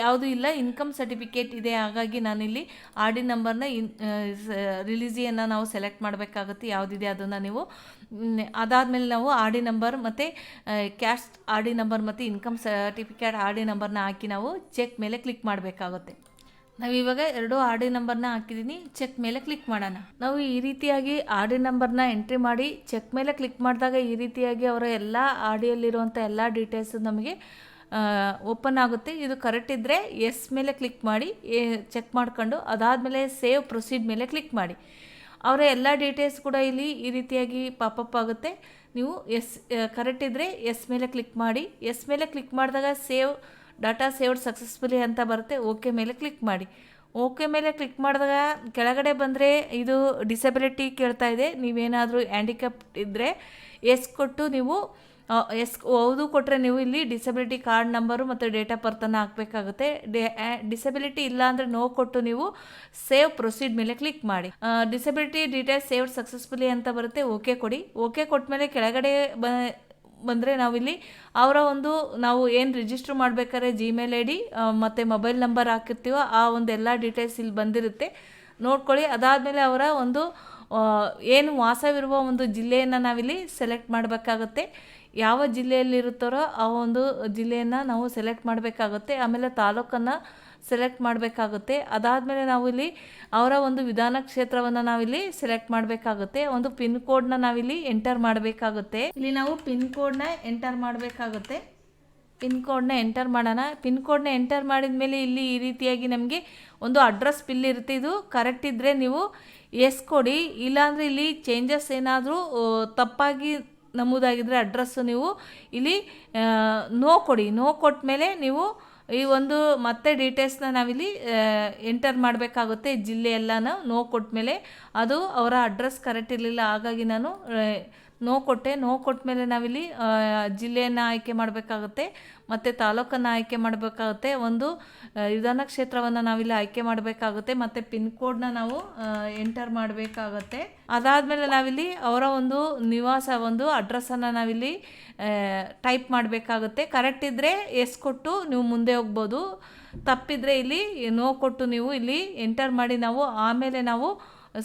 ಯಾವುದು ಇಲ್ಲ, ಇನ್ಕಮ್ ಸರ್ಟಿಫಿಕೇಟ್ ಇದೆ. ಹಾಗಾಗಿ ನಾನಿಲ್ಲಿ ಆರ್ ಡಿ ನಂಬರ್ನ ಇನ್ ರಿಲೀಸಿಯನ್ನು ನಾವು ಸೆಲೆಕ್ಟ್ ಮಾಡಬೇಕಾಗುತ್ತೆ. ಯಾವುದಿದೆ ಅದನ್ನು ನೀವು ಅದಾದಮೇಲೆ ನಾವು ಆರ್ ಡಿ ನಂಬರ್ ಮತ್ತು ಕ್ಯಾಶ್ ಆರ್ ಡಿ ನಂಬರ್ ಮತ್ತು ಇನ್ಕಮ್ ಸರ್ಟಿಫಿಕೇಟ್ ಆರ್ ಡಿ ನಂಬರ್ನ ಹಾಕಿ ನಾವು ಚೆಕ್ ಮೇಲೆ ಕ್ಲಿಕ್ ಮಾಡಬೇಕಾಗುತ್ತೆ. ನಾವು ಇವಾಗ ಎರಡು ಆರ್ ಡಿ ನಂಬರ್ನ ಹಾಕಿದ್ದೀನಿ ಚೆಕ್ ಮೇಲೆ ಕ್ಲಿಕ್ ಮಾಡೋಣ. ನಾವು ಈ ರೀತಿಯಾಗಿ ಆರ್ ಡಿ ನಂಬರ್ನ ಎಂಟ್ರಿ ಮಾಡಿ ಚೆಕ್ ಮೇಲೆ ಕ್ಲಿಕ್ ಮಾಡಿದಾಗ ಈ ರೀತಿಯಾಗಿ ಅವರ ಎಲ್ಲ ಆರ್ ಡಿಯಲ್ಲಿರುವಂಥ ಎಲ್ಲ ಡೀಟೇಲ್ಸ್ ನಮಗೆ ಓಪನ್ ಆಗುತ್ತೆ. ಇದು ಕರೆಕ್ಟ್ ಇದ್ದರೆ ಎಸ್ ಮೇಲೆ ಕ್ಲಿಕ್ ಮಾಡಿ ಚೆಕ್ ಮಾಡ್ಕೊಂಡು, ಅದಾದಮೇಲೆ ಸೇವ್ ಪ್ರೊಸೀಡ್ ಮೇಲೆ ಕ್ಲಿಕ್ ಮಾಡಿ. ಅವರ ಎಲ್ಲ ಡೀಟೇಲ್ಸ್ ಕೂಡ ಇಲ್ಲಿ ಈ ರೀತಿಯಾಗಿ ಪಾಪಪ್ ಆಗುತ್ತೆ. ನೀವು ಎಸ್ ಕರೆಕ್ಟ್ ಇದ್ದರೆ ಎಸ್ ಮೇಲೆ ಕ್ಲಿಕ್ ಮಾಡಿ. ಎಸ್ ಮೇಲೆ ಕ್ಲಿಕ್ ಮಾಡಿದಾಗ ಸೇವ್ ಡಾಟಾ ಸೇವ್ಡ್ ಸಕ್ಸಸ್ಫುಲಿ ಅಂತ ಬರುತ್ತೆ, ಓಕೆ ಮೇಲೆ ಕ್ಲಿಕ್ ಮಾಡಿ. ಓಕೆ ಮೇಲೆ ಕ್ಲಿಕ್ ಮಾಡಿದಾಗ ಕೆಳಗಡೆ ಬಂದರೆ ಇದು ಡಿಸೆಬಿಲಿಟಿ ಕೇಳ್ತಾ ಇದೆ. ನೀವೇನಾದರೂ ಹ್ಯಾಂಡಿಕ್ಯಾಪ್ ಇದ್ದರೆ ಎಸ್ ಕೊಟ್ಟು ನೀವು ಎಸ್, ಹೌದು ಕೊಟ್ಟರೆ ನೀವು ಇಲ್ಲಿ ಡಿಸಬಿಲಿಟಿ ಕಾರ್ಡ್ ನಂಬರು ಮತ್ತು ಡೇಟ್ ಆಫ್ ಬರ್ತನ್ನು ಹಾಕಬೇಕಾಗುತ್ತೆ. ಡಿಸಬಿಲಿಟಿ ಇಲ್ಲ ಅಂದರೆ ನೋ ಕೊಟ್ಟು ನೀವು ಸೇವ್ ಪ್ರೊಸೀಡ್ ಮೇಲೆ ಕ್ಲಿಕ್ ಮಾಡಿ. ಡಿಸಬಿಲಿಟಿ ಡೀಟೇಲ್ಸ್ ಸೇವ್ಡ್ ಸಕ್ಸಸ್ಫುಲಿ ಅಂತ ಬರುತ್ತೆ, ಓಕೆ ಕೊಡಿ. ಓಕೆ ಕೊಟ್ಟ ಮೇಲೆ ಕೆಳಗಡೆ ಬ ಬಂದರೆ ನಾವಿಲ್ಲಿ ಅವರ ಒಂದು ನಾವು ಏನು ರಿಜಿಸ್ಟರ್ ಮಾಡಬೇಕಾದ್ರೆ ಜಿಮೇಲ್ ಐ ಡಿ ಮತ್ತು ಮೊಬೈಲ್ ನಂಬರ್ ಹಾಕಿರ್ತೀವೋ ಆ ಒಂದು ಎಲ್ಲ ಡೀಟೇಲ್ಸ್ ಇಲ್ಲಿ ಬಂದಿರುತ್ತೆ. ನೋಡ್ಕೊಳ್ಳಿ. ಅದಾದಮೇಲೆ ಅವರ ಒಂದು ಏನು ವಾಸವಿರುವ ಒಂದು ಜಿಲ್ಲೆಯನ್ನು ನಾವಿಲ್ಲಿ ಸೆಲೆಕ್ಟ್ ಮಾಡಬೇಕಾಗುತ್ತೆ. ಯಾವ ಜಿಲ್ಲೆಯಲ್ಲಿರುತ್ತಾರೋ ಆ ಒಂದು ಜಿಲ್ಲೆಯನ್ನು ನಾವು ಸೆಲೆಕ್ಟ್ ಮಾಡಬೇಕಾಗುತ್ತೆ. ಆಮೇಲೆ ತಾಲೂಕನ್ನು ಸೆಲೆಕ್ಟ್ ಮಾಡಬೇಕಾಗುತ್ತೆ. ಅದಾದಮೇಲೆ ಇಲ್ಲಿ ಅವರ ಒಂದು ವಿಧಾನ ಕ್ಷೇತ್ರವನ್ನು ನಾವಿಲ್ಲಿ ಸೆಲೆಕ್ಟ್ ಮಾಡಬೇಕಾಗುತ್ತೆ. ಒಂದು ಪಿನ್ ಕೋಡ್ನ ನಾವಿಲ್ಲಿ ಎಂಟರ್ ಮಾಡಬೇಕಾಗುತ್ತೆ. ಇಲ್ಲಿ ನಾವು ಪಿನ್ ಕೋಡ್ನ ಎಂಟರ್ ಮಾಡಬೇಕಾಗುತ್ತೆ. ಪಿನ್ ಕೋಡ್ನ ಎಂಟರ್ ಮಾಡೋಣ. ಪಿನ್ ಕೋಡ್ನ ಎಂಟರ್ ಮಾಡಿದ ಮೇಲೆ ಇಲ್ಲಿ ಈ ರೀತಿಯಾಗಿ ನಮಗೆ ಒಂದು ಅಡ್ರೆಸ್ ಬಿಲ್ ಇರುತ್ತೆ. ಇದು ಕರೆಕ್ಟ್ ಇದ್ದರೆ ನೀವು ಎಸ್ ಕೊಡಿ. ಇಲ್ಲಾಂದರೆ ಇಲ್ಲಿ ಚೇಂಜಸ್ ಏನಾದರೂ ತಪ್ಪಾಗಿ ನಮೂದಾಗಿದ್ದರೆ ಅಡ್ರೆಸ್ಸು ನೀವು ಇಲ್ಲಿ ನೋ ಕೊಡಿ. ನೋ ಕೊಟ್ಟ ಮೇಲೆ ನೀವು ಈ ಒಂದು ಮತ್ತೆ ಡೀಟೇಲ್ಸ್ನ ನಾವಿಲ್ಲಿ ಎಂಟರ್ ಮಾಡಬೇಕಾಗುತ್ತೆ ಜಿಲ್ಲೆ ಎಲ್ಲನೂ, ನೋ ಕೊಟ್ಟ ಮೇಲೆ. ಅದು ಅವರ ಅಡ್ರೆಸ್ ಕರೆಕ್ಟ್ ಇರಲಿಲ್ಲ, ಹಾಗಾಗಿ ನಾನು ನೋ ಕೊಟ್ಟೆ. ನೋ ಕೊಟ್ಟ ಮೇಲೆ ನಾವಿಲ್ಲಿ ಜಿಲ್ಲೆಯನ್ನು ಆಯ್ಕೆ ಮಾಡಬೇಕಾಗುತ್ತೆ. ಮತ್ತು ತಾಲೂಕನ್ನು ಆಯ್ಕೆ ಮಾಡಬೇಕಾಗುತ್ತೆ. ಒಂದು ವಿಧಾನ ಕ್ಷೇತ್ರವನ್ನು ನಾವಿಲ್ಲಿ ಆಯ್ಕೆ ಮಾಡಬೇಕಾಗುತ್ತೆ ಮತ್ತು ಪಿನ್ ಕೋಡ್ನ ನಾವು ಎಂಟರ್ ಮಾಡಬೇಕಾಗುತ್ತೆ. ಅದಾದಮೇಲೆ ನಾವಿಲ್ಲಿ ಅವರ ಒಂದು ನಿವಾಸ, ಒಂದು ಅಡ್ರೆಸ್ಸನ್ನು ನಾವಿಲ್ಲಿ ಟೈಪ್ ಮಾಡಬೇಕಾಗುತ್ತೆ. ಕರೆಕ್ಟ್ ಇದ್ದರೆ ಎಸ್ ಕೊಟ್ಟು ನೀವು ಮುಂದೆ ಹೋಗ್ಬೋದು. ತಪ್ಪಿದ್ರೆ ಇಲ್ಲಿ ನೋ ಕೊಟ್ಟು ನೀವು ಇಲ್ಲಿ ಎಂಟರ್ ಮಾಡಿ ನಾವು ಆಮೇಲೆ ನಾವು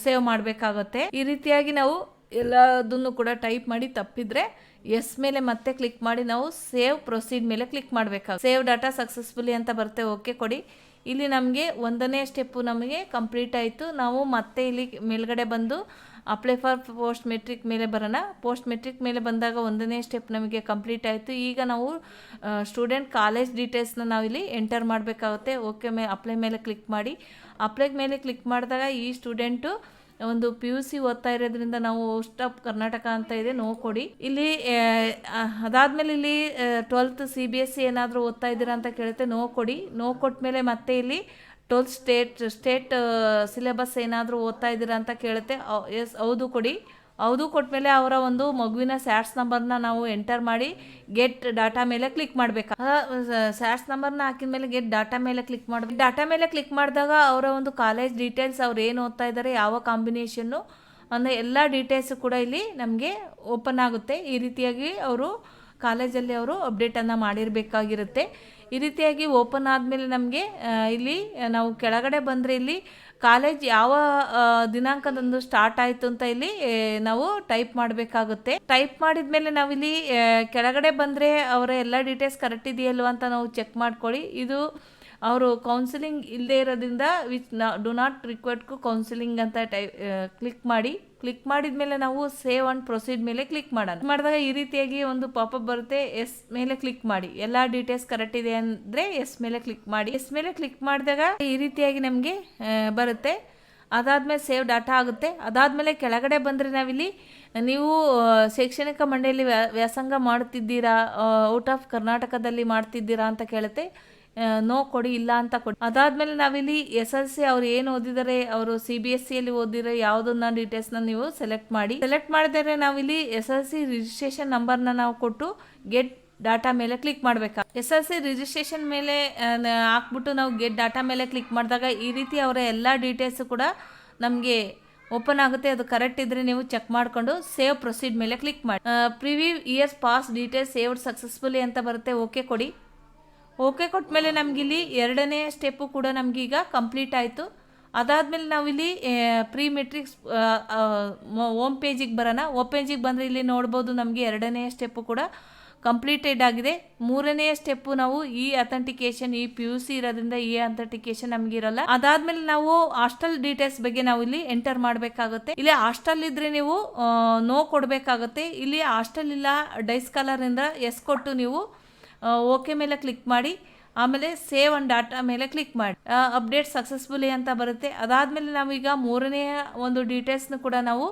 ಸೇವ್ ಮಾಡಬೇಕಾಗುತ್ತೆ. ಈ ರೀತಿಯಾಗಿ ನಾವು ಎಲ್ಲದನ್ನು ಕೂಡ ಟೈಪ್ ಮಾಡಿ ತಪ್ಪಿದ್ರೆ ಎಸ್ ಮೇಲೆ ಮತ್ತೆ ಕ್ಲಿಕ್ ಮಾಡಿ ನಾವು ಸೇವ್ ಪ್ರೊಸೀಡ್ ಮೇಲೆ ಕ್ಲಿಕ್ ಮಾಡಬೇಕಾಗುತ್ತೆ. ಸೇವ್ ಡಾಟಾ ಸಕ್ಸಸ್ಫುಲಿ ಅಂತ ಬರುತ್ತೆ ಓಕೆ ಕೊಡಿ. ಇಲ್ಲಿ ನಮಗೆ ಒಂದನೇ ಸ್ಟೆಪ್ಪು ನಮಗೆ ಕಂಪ್ಲೀಟ್ ಆಯಿತು. ನಾವು ಮತ್ತೆ ಇಲ್ಲಿ ಮೇಲ್ಗಡೆ ಬಂದು ಅಪ್ಲೈ ಫಾರ್ ಪೋಸ್ಟ್ ಮೆಟ್ರಿಕ್ ಮೇಲೆ ಬರೋಣ. ಪೋಸ್ಟ್ ಮೆಟ್ರಿಕ್ ಮೇಲೆ ಬಂದಾಗ ಒಂದನೇ ಸ್ಟೆಪ್ ನಮಗೆ ಕಂಪ್ಲೀಟ್ ಆಯಿತು. ಈಗ ನಾವು ಸ್ಟೂಡೆಂಟ್ ಕಾಲೇಜ್ ಡೀಟೇಲ್ಸ್ನ ನಾವಿಲ್ಲಿ ಎಂಟರ್ ಮಾಡಬೇಕಾಗುತ್ತೆ. ಓಕೆ ಮೇ ಅಪ್ಲೈ ಮೇಲೆ ಕ್ಲಿಕ್ ಮಾಡಿ. ಅಪ್ಲೈ ಮೇಲೆ ಕ್ಲಿಕ್ ಮಾಡಿದಾಗ ಈ ಸ್ಟೂಡೆಂಟು ಒಂದು ಪಿ ಯು ಸಿ ಓದ್ತಾ ಇರೋದ್ರಿಂದ ನಾವು ಆಫ್ ಕರ್ನಾಟಕ ಅಂತ ಇದೆ ನೋ ಕೊಡಿ. ಇಲ್ಲಿ ಅದಾದ್ಮೇಲೆ ಇಲ್ಲಿ twelfth C B S C ಏನಾದರೂ ಓದ್ತಾ ಇದ್ದೀರಾ ಅಂತ ಕೇಳುತ್ತೆ ನೋ ಕೊಡಿ. ನೋ ಕೊಟ್ಟ ಮೇಲೆ ಮತ್ತೆ ಇಲ್ಲಿ ಟ್ವೆಲ್ತ್ ಸ್ಟೇಟ್ ಸ್ಟೇಟ್ ಸಿಲೆಬಸ್ ಏನಾದರೂ ಓದ್ತಾ ಇದ್ದೀರಾ ಅಂತ ಕೇಳುತ್ತೆ. ಎಸ್, ಹೌದು ಕೊಡಿ. ಹೌದು ಕೊಟ್ಮೇಲೆ ಅವರ ಒಂದು ಮಗುವಿನ ಸ್ಯಾಟ್ಸ್ ನಂಬರ್ನ ನಾವು ಎಂಟರ್ ಮಾಡಿ ಗೆಟ್ ಡಾಟಾ ಮೇಲೆ ಕ್ಲಿಕ್ ಮಾಡಬೇಕು. ಸ್ಯಾಟ್ಸ್ ನಂಬರ್ನ ಹಾಕಿದ ಮೇಲೆ ಗೆಟ್ ಡಾಟಾ ಮೇಲೆ ಕ್ಲಿಕ್ ಮಾಡಬೇಕು ಡಾಟಾ ಮೇಲೆ ಕ್ಲಿಕ್ ಮಾಡಿದಾಗ ಅವರ ಒಂದು ಕಾಲೇಜ್ ಡೀಟೇಲ್ಸ್ ಅವ್ರು ಏನು ಓದ್ತಾ ಇದ್ದಾರೆ ಯಾವ ಕಾಂಬಿನೇಷನ್ನು ಅಂದರೆ ಎಲ್ಲ ಡೀಟೇಲ್ಸ್ ಕೂಡ ಇಲ್ಲಿ ನಮಗೆ ಓಪನ್ ಆಗುತ್ತೆ. ಈ ರೀತಿಯಾಗಿ ಅವರು ಕಾಲೇಜಲ್ಲಿ ಅವರು ಅಪ್ಡೇಟನ್ನು ಮಾಡಿರಬೇಕಾಗಿರುತ್ತೆ. ಈ ರೀತಿಯಾಗಿ ಓಪನ್ ಆದಮೇಲೆ ನಮಗೆ ಇಲ್ಲಿ ನಾವು ಕೆಳಗಡೆ ಬಂದರೆ ಇಲ್ಲಿ ಕಾಲೇಜ್ ಯಾವ ದಿನಾಂಕದಂದು ಸ್ಟಾರ್ಟ್ ಆಯಿತು ಅಂತ ಇಲ್ಲಿ ನಾವು ಟೈಪ್ ಮಾಡಬೇಕಾಗುತ್ತೆ. ಟೈಪ್ ಮಾಡಿದ್ಮೇಲೆ ನಾವಿಲ್ಲಿ ಆ, ಕೆಳಗಡೆ ಬಂದರೆ ಅವರ ಎಲ್ಲ ಡೀಟೇಲ್ಸ್ ಕರೆಕ್ಟ್ ಇದೆಯಲ್ವ ಅಂತ ನಾವು ಚೆಕ್ ಮಾಡ್ಕೊಳ್ಳಿ. ಇದು ಅವರು ಕೌನ್ಸಿಲಿಂಗ್ ಇಲ್ಲದೆ ಇರೋದ್ರಿಂದ ವಿಚ್ ನಾ do not required to counselling ಅಂತ ಟೈ ಕ್ಲಿಕ್ ಮಾಡಿ. ಕ್ಲಿಕ್ ಮಾಡಿದ ಮೇಲೆ ನಾವು ಸೇವ್ ಅಂಡ್ ಪ್ರೊಸೀಡ್ ಮೇಲೆ ಕ್ಲಿಕ್ ಮಾಡೋಣ. ಮಾಡಿದಾಗ ಈ ರೀತಿಯಾಗಿ ಒಂದು ಪಾಪಪ್ ಬರುತ್ತೆ. ಎಸ್ ಮೇಲೆ ಕ್ಲಿಕ್ ಮಾಡಿ. ಎಲ್ಲ ಡೀಟೇಲ್ಸ್ ಕರೆಕ್ಟ್ ಇದೆ ಅಂದರೆ ಎಸ್ ಮೇಲೆ ಕ್ಲಿಕ್ ಮಾಡಿ. ಎಸ್ ಮೇಲೆ ಕ್ಲಿಕ್ ಮಾಡಿದಾಗ ಈ ರೀತಿಯಾಗಿ ನಮಗೆ ಬರುತ್ತೆ. ಅದಾದ್ಮೇಲೆ ಸೇವ್ ಡಾಟಾ ಆಗುತ್ತೆ. ಅದಾದ್ಮೇಲೆ ಕೆಳಗಡೆ ಬಂದರೆ ನಾವಿಲ್ಲಿ, ನೀವು ಶೈಕ್ಷಣಿಕ ಮಂಡಳಿಯಲ್ಲಿ ವ್ಯಾ, ವ್ಯಾಸಂಗ ಮಾಡ್ತಿದ್ದೀರಾ ಔಟ್ ಆಫ್ ಕರ್ನಾಟಕದಲ್ಲಿ ಮಾಡ್ತಿದ್ದೀರಾ ಅಂತ ಕೇಳುತ್ತೆ. ನೋ ಕೊಡಿ, ಇಲ್ಲ ಅಂತ ಕೊಡಿ. ಅದಾದ್ಮೇಲೆ ನಾವಿಲ್ಲಿ ಎಸ್ ಎಲ್ ಸಿ ಅವ್ರು ಏನು ಓದಿದರೆ, ಅವರು ಸಿ ಬಿ ಎಸ್ ಸಿಯಲ್ಲಿ ಯಾವ್ದನ್ನ ಡೀಟೇಲ್ಸ್ನ ನೀವು ಸೆಲೆಕ್ಟ್ ಮಾಡಿ. ಸೆಲೆಕ್ಟ್ ಮಾಡಿದರೆ ನಾವಿಲ್ಲಿ ಎಸ್ ಎಲ್ ಸಿ ರಿಜಿಸ್ಟ್ರೇಷನ್ ನಂಬರ್ನ ನಾವು ಕೊಟ್ಟು ಗೆಟ್ ಡಾಟಾ ಮೇಲೆ ಕ್ಲಿಕ್ ಮಾಡಬೇಕಾ? ಎಸ್ ಎಲ್ ಸಿ ರಿಜಿಸ್ಟ್ರೇಷನ್ ಮೇಲೆ ಹಾಕ್ಬಿಟ್ಟು ನಾವು ಗೆಟ್ ಡಾಟಾ ಮೇಲೆ ಕ್ಲಿಕ್ ಮಾಡಿದಾಗ ಈ ರೀತಿ ಅವರ ಎಲ್ಲ ಡೀಟೇಲ್ಸ್ ಕೂಡ ನಮಗೆ ಓಪನ್ ಆಗುತ್ತೆ. ಅದು ಕರೆಕ್ಟ್ ಇದ್ರೆ ನೀವು ಚೆಕ್ ಮಾಡಿಕೊಂಡು ಸೇವ್ ಪ್ರೊಸೀಡ್ ಮೇಲೆ ಕ್ಲಿಕ್ ಮಾಡಿ. Preview years pass details saved successfully ಅಂತ ಬರುತ್ತೆ. ಓಕೆ ಕೊಡಿ. ಓಕೆ ಕೊಟ್ಮೇಲೆ ನಮಗಿಲ್ಲಿ ಎರಡನೇ ಸ್ಟೆಪ್ಪು ಕೂಡ ನಮಗೀಗ ಕಂಪ್ಲೀಟ್ ಆಯಿತು. ಅದಾದಮೇಲೆ ನಾವಿಲ್ಲಿ ಪ್ರೀ ಮೆಟ್ರಿಕ್ಸ್ ಓಮ್ ಪೇಜಿಗೆ ಬರೋಣ. ಓಮ್ ಪೇಜಿಗೆ ಬಂದರೆ ಇಲ್ಲಿ ನೋಡ್ಬೋದು ನಮಗೆ ಎರಡನೇ ಸ್ಟೆಪ್ಪು ಕೂಡ ಕಂಪ್ಲೀಟೆಡ್ ಆಗಿದೆ. ಮೂರನೆಯ ಸ್ಟೆಪ್ಪು ನಾವು ಈ ಅಥೆಂಟಿಕೇಶನ್ ಈ ಪಿ ಯು ಸಿ ಇರೋದ್ರಿಂದ ಈ ಅಥೆಂಟಿಕೇಶನ್ ನಮ್ಗೆ ಇರಲ್ಲ ಅದಾದ್ಮೇಲೆ ನಾವು ಹಾಸ್ಟೆಲ್ ಡೀಟೇಲ್ಸ್ ಬಗ್ಗೆ ನಾವು ಇಲ್ಲಿ ಎಂಟರ್ ಮಾಡಬೇಕಾಗುತ್ತೆ. ಇಲ್ಲಿ ಹಾಸ್ಟೆಲ್ ಇದ್ರೆ ನೀವು ನೋ ಕೊಡಬೇಕಾಗುತ್ತೆ. ಇಲ್ಲಿ ಹಾಸ್ಟೆಲ್ ಇಲ್ಲ ಡೈಸ್ ಕಲರಿಂದ ಎಸ್ ಕೊಟ್ಟು ನೀವು ಓಕೆ ಮೇಲೆ ಕ್ಲಿಕ್ ಮಾಡಿ, ಆಮೇಲೆ ಸೇವ್ ಅಂಡ್ ಡಾಟಾ ಮೇಲೆ ಕ್ಲಿಕ್ ಮಾಡಿ. ಅಪ್ಡೇಟ್ ಸಕ್ಸಸ್ಫುಲಿ ಅಂತ ಬರುತ್ತೆ. ಅದಾದಮೇಲೆ ನಾವೀಗ ಮೂರನೆಯ ಒಂದು ಡೀಟೇಲ್ಸ್ನ ಕೂಡ ನಾವು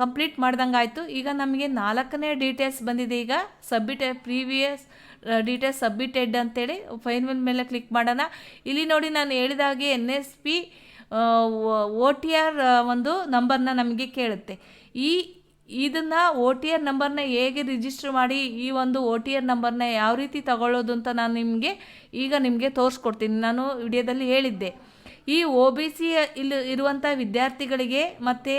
ಕಂಪ್ಲೀಟ್ ಮಾಡ್ದಂಗೆ ಆಯಿತು. ಈಗ ನಮಗೆ ನಾಲ್ಕನೇ ಡೀಟೇಲ್ಸ್ ಬಂದಿದೆ. ಈಗ ಸಬ್ಮಿಟ್ ಪ್ರೀವಿಯಸ್ ಡೀಟೇಲ್ಸ್ ಸಬ್ಮಿಟೆಡ್ ಅಂತೇಳಿ ಫೈನಲ್ ಮೇಲೆ ಕ್ಲಿಕ್ ಮಾಡೋಣ. ಇಲ್ಲಿ ನೋಡಿ ನಾನು ಹೇಳಿದಾಗೆ N S P O T R ಒಂದು ನಂಬರ್ನ ನಮಗೆ ಕೇಳುತ್ತೆ. ಈ ಇದನ್ನು ಓ ಟಿ ಆರ್ ನಂಬರ್ನ ಹೇಗೆ ರಿಜಿಸ್ಟರ್ ಮಾಡಿ ಈ ಒಂದು ಓ ಟಿ ಆರ್ ನಂಬರ್ನ ಯಾವ ರೀತಿ ತಗೊಳ್ಳೋದು ಅಂತ ನಾನು ನಿಮಗೆ ಈಗ ನಿಮಗೆ ತೋರಿಸ್ಕೊಡ್ತೀನಿ. ನಾನು ವಿಡಿಯೋದಲ್ಲಿ ಹೇಳಿದ್ದೆ. ಈ ಒ ಬಿ ಸಿ ಇಲ್ಲಿ ಇರುವಂಥ ವಿದ್ಯಾರ್ಥಿಗಳಿಗೆ ಮತ್ತು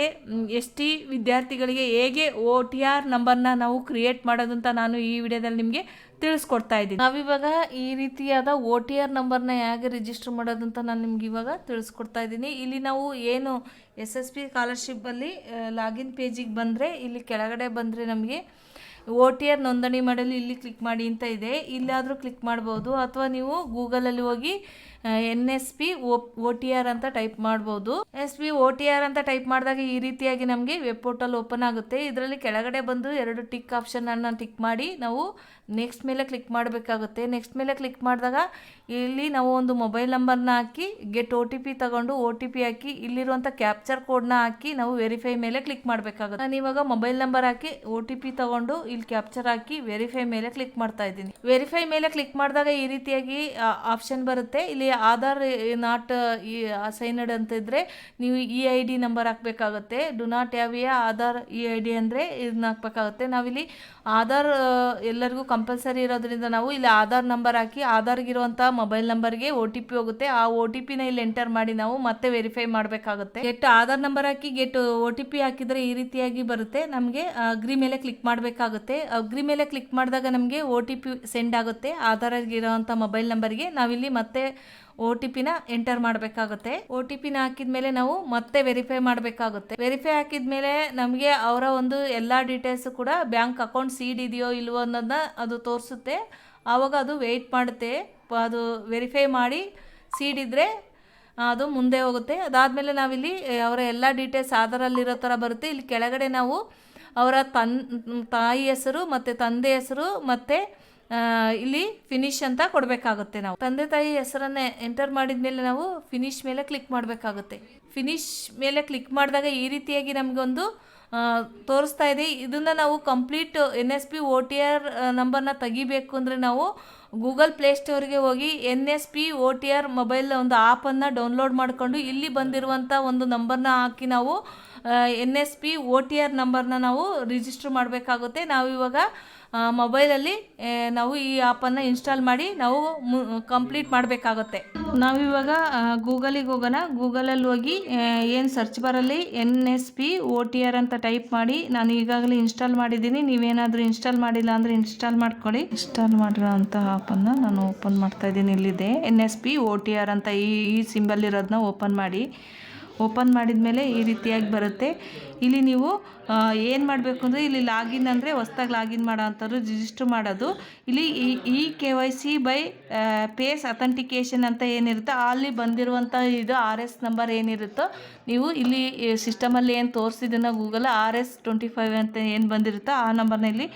ಎಸ್ ಟಿ ವಿದ್ಯಾರ್ಥಿಗಳಿಗೆ ಹೇಗೆ ಓ ಟಿ ಆರ್ ನಂಬರ್ನ ನಾವು ಕ್ರಿಯೇಟ್ ಮಾಡೋದು ಅಂತ ನಾನು ಈ ವಿಡಿಯೋದಲ್ಲಿ ನಿಮಗೆ ತಿಳಿಸ್ಕೊಡ್ತಾ ಇದ್ದೀನಿ. ನಾವಿವಾಗ ಈ ರೀತಿಯಾದ ಓ ಟಿ ಆರ್ ನಂಬರ್ನ ಹೇಗೆ ರಿಜಿಸ್ಟರ್ ಮಾಡೋದು ಅಂತ ನಾನು ನಿಮ್ಗೆ ಇವಾಗ ತಿಳಿಸ್ಕೊಡ್ತಾ ಇದ್ದೀನಿ. ಇಲ್ಲಿ ನಾವು ಏನು ಎಸ್ ಎಸ್ ಪಿ ಸ್ಕಾಲರ್ಶಿಪ್ಪಲ್ಲಿ ಲಾಗಿನ್ ಪೇಜಿಗೆ ಬಂದರೆ ಇಲ್ಲಿ ಕೆಳಗಡೆ ಬಂದರೆ ನಮಗೆ ಓ ಟಿ ಆರ್ ನೋಂದಣಿ ಮಾಡಲು ಇಲ್ಲಿ ಕ್ಲಿಕ್ ಮಾಡಿ ಅಂತ ಇದೆ. ಇಲ್ಲಾದರೂ ಕ್ಲಿಕ್ ಮಾಡ್ಬೋದು. ಅಥವಾ ನೀವು ಗೂಗಲಲ್ಲಿ ಹೋಗಿ N S P O T R ಅಂತ ಟೈಪ್ ಮಾಡ್ಬೋದು. S P O T R ಅಂತ ಟೈಪ್ ಮಾಡಿದಾಗ ಈ ರೀತಿಯಾಗಿ ನಮಗೆ ವೆಬ್ ಪೋರ್ಟಲ್ ಓಪನ್ ಆಗುತ್ತೆ. ಇದರಲ್ಲಿ ಕೆಳಗಡೆ ಬಂದು ಎರಡು ಟಿಕ್ ಆಪ್ಷನನ್ನು ಟಿಕ್ ಮಾಡಿ ನಾವು ನೆಕ್ಸ್ಟ್ ಮೇಲೆ ಕ್ಲಿಕ್ ಮಾಡಬೇಕಾಗುತ್ತೆ. ನೆಕ್ಸ್ಟ್ ಮೇಲೆ ಕ್ಲಿಕ್ ಮಾಡಿದಾಗ ಇಲ್ಲಿ ನಾವು ಒಂದು ಮೊಬೈಲ್ ನಂಬರ್ನ ಹಾಕಿ ಗೆಟ್ ಓ ಟಿ ಪಿ ತಗೊಂಡು ಓ ಟಿ ಪಿ ಹಾಕಿ, ಇಲ್ಲಿರುವಂಥ ಕ್ಯಾಪ್ಚರ್ ಕೋಡ್ನ ಹಾಕಿ ನಾವು ವೆರಿಫೈ ಮೇಲೆ ಕ್ಲಿಕ್ ಮಾಡಬೇಕಾಗುತ್ತೆ. ನಾನು ಇವಾಗ ಮೊಬೈಲ್ ನಂಬರ್ ಹಾಕಿ ಓ ಟಿ ಪಿ ತಗೊಂಡು ಇಲ್ಲಿ ಕ್ಯಾಪ್ಚರ್ ಹಾಕಿ ವೆರಿಫೈ ಮೇಲೆ ಕ್ಲಿಕ್ ಮಾಡ್ತಾ ಇದ್ದೀನಿ. ವೆರಿಫೈ ಮೇಲೆ ಕ್ಲಿಕ್ ಮಾಡಿದಾಗ ಈ ರೀತಿಯಾಗಿ ಆಪ್ಷನ್ ಬರುತ್ತೆ. ಇಲ್ಲಿ ಆಧಾರ್ ನಾಟ್ ಅಸೈನಡ್ ಅಂತ ಇದ್ರೆ ನೀವು ಇ ಐ ಡಿ ನಂಬರ್ ಹಾಕಬೇಕಾಗುತ್ತೆ. ಡು ನಾಟ್ ಯಾವ ಆಧಾರ್ ಇ ಐ ಡಿ ಅಂದರೆ ಇದನ್ನ ಹಾಕಬೇಕಾಗುತ್ತೆ. ನಾವಿಲ್ಲಿ ಆಧಾರ್ ಎಲ್ಲರಿಗೂ ಕಂಪಲ್ಸರಿ ಇರೋದ್ರಿಂದ ನಾವು ಇಲ್ಲಿ ಆಧಾರ್ ನಂಬರ್ ಹಾಕಿ ಆಧಾರ್ಗಿರುವಂಥ ಮೊಬೈಲ್ ನಂಬರ್ಗೆ ಓ ಟಿ ಪಿ ಹೋಗುತ್ತೆ. ಆ ಓ ಟಿ ಪಿನ ಇಲ್ಲಿ ಎಂಟರ್ ಮಾಡಿ ನಾವು ಮತ್ತೆ ವೆರಿಫೈ ಮಾಡಬೇಕಾಗುತ್ತೆ. ಗೆಟ್ ಆಧಾರ್ ನಂಬರ್ ಹಾಕಿ ಗೆಟ್ ಓ ಟಿ ಪಿ ಹಾಕಿದ್ರೆ ಈ ರೀತಿಯಾಗಿ ಬರುತ್ತೆ. ನಮಗೆ ಅಗ್ರಿ ಮೇಲೆ ಕ್ಲಿಕ್ ಮಾಡಬೇಕಾಗುತ್ತೆ. ಅಗ್ರಿ ಮೇಲೆ ಕ್ಲಿಕ್ ಮಾಡಿದಾಗ ನಮಗೆ ಒ ಟಿ ಪಿ ಸೆಂಡ್ ಆಗುತ್ತೆ. ಆಧಾರಾಗಿರೋವಂಥ ಮೊಬೈಲ್ ನಂಬರ್ಗೆ ನಾವಿಲ್ಲಿ ಮತ್ತೆ ಒ ಟಿ ಪಿನ ಎಂಟರ್ ಮಾಡಬೇಕಾಗುತ್ತೆ. ಒ ಟಿ ಪಿನ ಹಾಕಿದ್ಮೇಲೆ ನಾವು ಮತ್ತೆ ವೆರಿಫೈ ಮಾಡಬೇಕಾಗುತ್ತೆ. ವೆರಿಫೈ ಹಾಕಿದ ಮೇಲೆ ನಮಗೆ ಅವರ ಒಂದು ಎಲ್ಲ ಡೀಟೇಲ್ಸ್ ಕೂಡ ಬ್ಯಾಂಕ್ ಅಕೌಂಟ್ ಸೀಡ್ ಇದೆಯೋ ಇಲ್ವೋ ಅನ್ನೋದನ್ನ ಅದು ತೋರಿಸುತ್ತೆ. ಆವಾಗ ಅದು ವೆಯ್ಟ್ ಮಾಡುತ್ತೆ. ಅದು ವೆರಿಫೈ ಮಾಡಿ ಸೀಡ್ ಇದ್ದರೆ ಅದು ಮುಂದೆ ಹೋಗುತ್ತೆ. ಅದಾದಮೇಲೆ ನಾವಿಲ್ಲಿ ಅವರ ಎಲ್ಲ ಡೀಟೇಲ್ಸ್ ಆಧಾರಲ್ಲಿರೋ ಥರ ಬರುತ್ತೆ. ಇಲ್ಲಿ ಕೆಳಗಡೆ ನಾವು ಅವರ ತನ್, ತಾಯಿ ಹೆಸರು ಮತ್ತು ತಂದೆ ಹೆಸರು ಮತ್ತು ಇಲ್ಲಿ ಫಿನಿಶ್ ಅಂತ ಕೊಡಬೇಕಾಗುತ್ತೆ ನಾವು. ತಂದೆ ತಾಯಿ ಹೆಸರನ್ನೇ ಎಂಟರ್ ಮಾಡಿದ್ಮೇಲೆ ನಾವು ಫಿನಿಶ್ ಮೇಲೆ ಕ್ಲಿಕ್ ಮಾಡಬೇಕಾಗುತ್ತೆ. ಫಿನಿಶ್ ಮೇಲೆ ಕ್ಲಿಕ್ ಮಾಡಿದಾಗ ಈ ರೀತಿಯಾಗಿ ನಮಗೊಂದು ತೋರಿಸ್ತಾ ಇದೆ. ಇದನ್ನು ನಾವು complete N S P O T R ನಂಬರ್ನ ತೆಗಿಬೇಕು ಅಂದರೆ ನಾವು ಗೂಗಲ್ ಪ್ಲೇಸ್ಟೋರ್ಗೆ ಹೋಗಿ N S P O T R mobile ಒಂದು ಆ್ಯಪನ್ನು ಡೌನ್ಲೋಡ್ ಮಾಡಿಕೊಂಡು ಇಲ್ಲಿ ಬಂದಿರುವಂಥ ಒಂದು ನಂಬರ್ನ ಹಾಕಿ ನಾವು N S P O T R ನಂಬರ್ನ ನಾವು ರಿಜಿಸ್ಟರ್ ಮಾಡಬೇಕಾಗುತ್ತೆ. ನಾವು ಇವಾಗ ಮೊಬೈಲಲ್ಲಿ ನಾವು ಈ ಆ್ಯಪನ್ನು ಇನ್ಸ್ಟಾಲ್ ಮಾಡಿ ನಾವು ಕಂಪ್ಲೀಟ್ ಮಾಡಬೇಕಾಗುತ್ತೆ. ನಾವಿವಾಗ ಗೂಗಲಿಗೆ ಹೋಗೋಣ. ಗೂಗಲಲ್ಲಿ ಹೋಗಿ ಏನು ಸರ್ಚ್ ಬರಲ್ಲಿ N S P O T R ಅಂತ ಟೈಪ್ ಮಾಡಿ, ನಾನು ಈಗಾಗಲೇ ಇನ್ಸ್ಟಾಲ್ ಮಾಡಿದ್ದೀನಿ. ನೀವೇನಾದರೂ ಇನ್ಸ್ಟಾಲ್ ಮಾಡಿಲ್ಲ ಅಂದರೆ ಇನ್ಸ್ಟಾಲ್ ಮಾಡ್ಕೊಳ್ಳಿ. ಇನ್ಸ್ಟಾಲ್ ಮಾಡಿರೋ ಅಂಥ ಆ್ಯಪನ್ನು ನಾನು ಓಪನ್ ಮಾಡ್ತಾ ಇದ್ದೀನಿ ಇಲ್ಲಿದೆ. N S P O T R ಅಂತ ಈ ಈ ಸಿಂಬಲ್ ಇರೋದನ್ನ ಓಪನ್ ಮಾಡಿ. ಓಪನ್ ಮಾಡಿದ ಮೇಲೆ ಈ ರೀತಿಯಾಗಿ ಬರುತ್ತೆ. ಇಲ್ಲಿ ನೀವು ಏನು ಮಾಡಬೇಕು ಅಂದರೆ ಇಲ್ಲಿ ಲಾಗಿನ್ ಅಂದರೆ ಹೊಸ್ದಾಗಿ ಲಾಗಿನ್ ಮಾಡೋ ಅಂಥದ್ದು ರಿಜಿಸ್ಟರ್ ಮಾಡೋದು. ಇಲ್ಲಿ ಈ E K Y C by face authentication ಅಂತ ಏನಿರುತ್ತೋ ಅಲ್ಲಿ ಬಂದಿರುವಂಥ ಇದು ಆರ್ ಎಸ್ ನಂಬರ್ ಏನಿರುತ್ತೋ ನೀವು ಇಲ್ಲಿ ಸಿಸ್ಟಮಲ್ಲಿ ಏನು ತೋರಿಸಿದ್ದನ್ನು Google R S twenty five ಅಂತ ಏನು ಬಂದಿರುತ್ತೋ ಆ ನಂಬರ್ನಲ್ಲಿ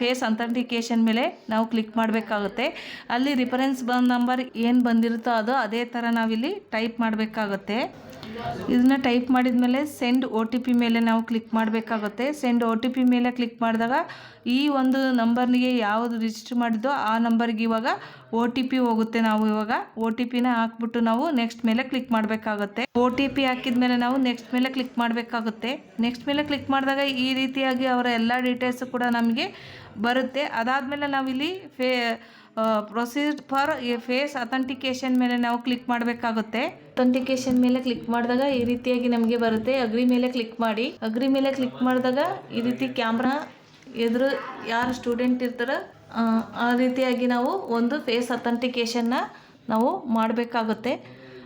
ಫೇಸ್ ಅಥೆಂಟಿಕೇಷನ್ ಮೇಲೆ ನಾವು ಕ್ಲಿಕ್ ಮಾಡಬೇಕಾಗುತ್ತೆ. ಅಲ್ಲಿ ರಿಫರೆನ್ಸ್ ಬಂದ ನಂಬರ್ ಏನು ಬಂದಿರುತ್ತೋ ಅದು ಅದೇ ಥರ ನಾವಿಲ್ಲಿ ಟೈಪ್ ಮಾಡಬೇಕಾಗುತ್ತೆ. ಇದನ್ನ ಟೈಪ್ ಮಾಡಿದ ಮೇಲೆ ಸೆಂಡ್ ಒ ಟಿ ಪಿ ಮೇಲೆ ನಾವು ಕ್ಲಿಕ್ ಮಾಡಬೇಕಾಗುತ್ತೆ. ಸೆಂಡ್ ಒ ಟಿ ಪಿ ಮೇಲೆ ಕ್ಲಿಕ್ ಮಾಡಿದಾಗ ಈ ಒಂದು ನಂಬರ್ನಿಗೆ ಯಾವುದು ರಿಜಿಸ್ಟರ್ ಮಾಡಿದ್ದೋ ಆ ನಂಬರ್ಗೆ ಇವಾಗ ಒ ಟಿ ಪಿ ಹೋಗುತ್ತೆ ನಾವು ಇವಾಗ. ಒ ಟಿ ಪಿನ ಹಾಕ್ಬಿಟ್ಟು ನಾವು ನೆಕ್ಸ್ಟ್ ಮೇಲೆ ಕ್ಲಿಕ್ ಮಾಡಬೇಕಾಗುತ್ತೆ. ಒ ಟಿ ಪಿ ಹಾಕಿದ ಮೇಲೆ ನಾವು ನೆಕ್ಸ್ಟ್ ಮೇಲೆ ಕ್ಲಿಕ್ ಮಾಡಬೇಕಾಗುತ್ತೆ. ನೆಕ್ಸ್ಟ್ ಮೇಲೆ ಕ್ಲಿಕ್ ಮಾಡಿದಾಗ ಈ ರೀತಿಯಾಗಿ ಅವರ ಎಲ್ಲ ಡೀಟೇಲ್ಸು ಕೂಡ ನಮಗೆ ಬರುತ್ತೆ. ಅದಾದಮೇಲೆ ನಾವಿಲ್ಲಿ fee proceed for a face authentication ಮೇಲೆ ನಾವು ಕ್ಲಿಕ್ ಮಾಡಬೇಕಾಗುತ್ತೆ. ಅಥೆಂಟಿಕೇಶನ್ ಮೇಲೆ ಕ್ಲಿಕ್ ಮಾಡಿದಾಗ ಈ ರೀತಿಯಾಗಿ ನಮಗೆ ಬರುತ್ತೆ. ಅಗ್ರಿ ಮೇಲೆ ಕ್ಲಿಕ್ ಮಾಡಿ. ಅಗ್ರಿ ಮೇಲೆ ಕ್ಲಿಕ್ ಮಾಡಿದಾಗ ಈ ರೀತಿ ಕ್ಯಾಮ್ರಾ ಎದುರು ಯಾರು ಸ್ಟೂಡೆಂಟ್ ಇರ್ತಾರೋ ಆ, ರೀತಿಯಾಗಿ ನಾವು ಒಂದು ಫೇಸ್ ಅಥೆಂಟಿಕೇಶನ್ನ ನಾವು ಮಾಡಬೇಕಾಗುತ್ತೆ.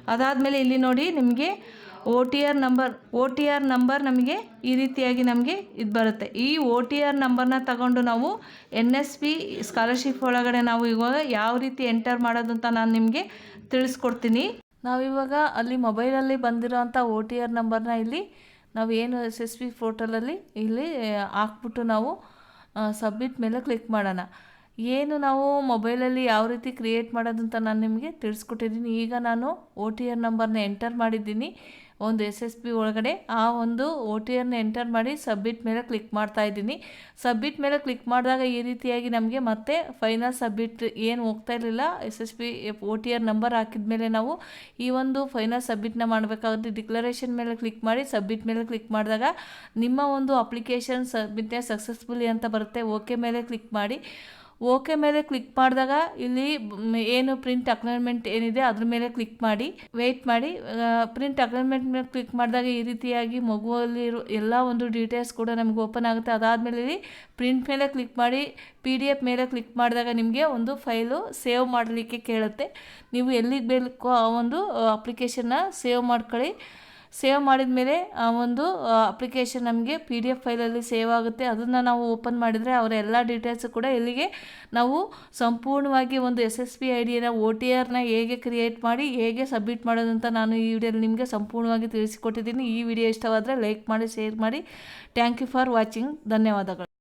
ಅದಾದಮೇಲೆ ಇಲ್ಲಿ ನೋಡಿ ನಿಮಗೆ O T R number O T R number ನಮಗೆ ಈ ರೀತಿಯಾಗಿ ನಮಗೆ ಇದು ಬರುತ್ತೆ. ಈ ಓ ಟಿ ಆರ್ ನಂಬರ್ನ ತಗೊಂಡು ನಾವು ಎನ್ ಎಸ್ ಪಿ ಸ್ಕಾಲರ್ಶಿಪ್ ಒಳಗಡೆ ನಾವು ಇವಾಗ ಯಾವ ರೀತಿ ಎಂಟರ್ ಮಾಡೋದು ಅಂತ ನಾನು ನಿಮಗೆ ತಿಳಿಸ್ಕೊಡ್ತೀನಿ. ನಾವಿವಾಗ ಅಲ್ಲಿ ಮೊಬೈಲಲ್ಲಿ ಬಂದಿರೋವಂಥ ಓ ಟಿ ಆರ್ ನಂಬರ್ನ ಇಲ್ಲಿ ನಾವು ಏನು ಎಸ್ ಎಸ್ ಪಿ ಪೋರ್ಟಲಲ್ಲಿ ಇಲ್ಲಿ ಹಾಕ್ಬಿಟ್ಟು ನಾವು ಸಬ್ಮಿಟ್ ಮೇಲೆ ಕ್ಲಿಕ್ ಮಾಡೋಣ. ಏನು ನಾವು ಮೊಬೈಲಲ್ಲಿ ಯಾವ ರೀತಿ ಕ್ರಿಯೇಟ್ ಮಾಡೋದು ಅಂತ ನಾನು ನಿಮಗೆ ತಿಳಿಸ್ಕೊಟ್ಟಿದ್ದೀನಿ. ಈಗ ನಾನು ಓ ಟಿ ಆರ್ ನಂಬರ್ನ ಎಂಟರ್ ಮಾಡಿದ್ದೀನಿ. ಒಂದು ಎಸ್ ಎಸ್ ಪಿ ಒಳಗಡೆ ಆ ಒಂದು ಒ ಟಿ ಆರ್ನ ಎಂಟರ್ ಮಾಡಿ ಸಬ್ಮಿಟ್ ಮೇಲೆ ಕ್ಲಿಕ್ ಮಾಡ್ತಾ ಇದ್ದೀನಿ. ಸಬ್ಮಿಟ್ ಮೇಲೆ ಕ್ಲಿಕ್ ಮಾಡಿದಾಗ ಈ ರೀತಿಯಾಗಿ ನಮಗೆ ಮತ್ತೆ ಫೈನಲ್ ಸಬ್ಮಿಟ್ ಏನು ಹೋಗ್ತಾ ಇರಲಿಲ್ಲ S S P O T R number ಹಾಕಿದ ಮೇಲೆ ನಾವು ಈ ಒಂದು ಫೈನಲ್ ಸಬ್ಮಿಟ್ನ ಮಾಡಬೇಕಾಗುತ್ತೆ. ಡಿಕ್ಲರೇಷನ್ ಮೇಲೆ ಕ್ಲಿಕ್ ಮಾಡಿ ಸಬ್ಮಿಟ್ ಮೇಲೆ ಕ್ಲಿಕ್ ಮಾಡಿದಾಗ ನಿಮ್ಮ ಒಂದು ಅಪ್ಲಿಕೇಶನ್ ಸಬ್ಮಿಟ್ ಸಕ್ಸಸ್ಫುಲಿ ಅಂತ ಬರುತ್ತೆ. ಓಕೆ ಮೇಲೆ ಕ್ಲಿಕ್ ಮಾಡಿ. ಓಕೆ ಮೇಲೆ ಕ್ಲಿಕ್ ಮಾಡಿದಾಗ ಇಲ್ಲಿ ಏನು ಪ್ರಿಂಟ್ ಅಕ್ನಾಲ್ಮೆಂಟ್ ಏನಿದೆ ಅದ್ರ ಮೇಲೆ ಕ್ಲಿಕ್ ಮಾಡಿ ವೆಯ್ಟ್ ಮಾಡಿ. ಪ್ರಿಂಟ್ ಅಕ್ನಾಲ್ಮೆಂಟ್ ಮೇಲೆ ಕ್ಲಿಕ್ ಮಾಡಿದಾಗ ಈ ರೀತಿಯಾಗಿ ಮಗುವಲ್ಲಿರೋ ಎಲ್ಲ ಒಂದು ಡೀಟೇಲ್ಸ್ ಕೂಡ ನಮಗೆ ಓಪನ್ ಆಗುತ್ತೆ. ಅದಾದಮೇಲೆ ಇಲ್ಲಿ ಪ್ರಿಂಟ್ ಮೇಲೆ ಕ್ಲಿಕ್ ಮಾಡಿ ಪಿ ಡಿ ಎಫ್ ಮೇಲೆ ಕ್ಲಿಕ್ ಮಾಡಿದಾಗ ನಿಮಗೆ ಒಂದು ಫೈಲು ಸೇವ್ ಮಾಡಲಿಕ್ಕೆ ಕೇಳುತ್ತೆ. ನೀವು ಎಲ್ಲಿಗೆ ಬೇಕೋ ಆ ಒಂದು ಅಪ್ಲಿಕೇಶನ್ನ ಸೇವ್ ಮಾಡ್ಕೊಳ್ಳಿ. ಸೇವ್ ಮಾಡಿದ ಮೇಲೆ, ಆ, ಒಂದು ಅಪ್ಲಿಕೇಶನ್ ನಮಗೆ ಪಿ ಡಿ ಎಫ್ ಫೈಲಲ್ಲಿ ಸೇವ್ ಆಗುತ್ತೆ. ಅದನ್ನು ನಾವು ಓಪನ್ ಮಾಡಿದರೆ ಅವರ ಎಲ್ಲ ಡೀಟೇಲ್ಸು ಕೂಡ ಇಲ್ಲಿಗೆ ನಾವು ಸಂಪೂರ್ಣವಾಗಿ ಒಂದು ಎಸ್ ಎಸ್ ಪಿ ಐ ಡಿಯನ್ನು ಓ ಟಿ ಆರ್ನ ಹೇಗೆ ಕ್ರಿಯೇಟ್ ಮಾಡಿ, ಹೇಗೆ ಸಬ್ಮಿಟ್ ಮಾಡೋದಂತ ನಾನು ಈ ವಿಡಿಯೋಲಿ ನಿಮಗೆ ಸಂಪೂರ್ಣವಾಗಿ ತಿಳಿಸಿಕೊಟ್ಟಿದ್ದೀನಿ. ಈ ವಿಡಿಯೋ ಇಷ್ಟವಾದರೆ ಲೈಕ್ ಮಾಡಿ ಶೇರ್ ಮಾಡಿ. ಥ್ಯಾಂಕ್ ಯು ಫಾರ್ ವಾಚಿಂಗ್ ಧನ್ಯವಾದಗಳು.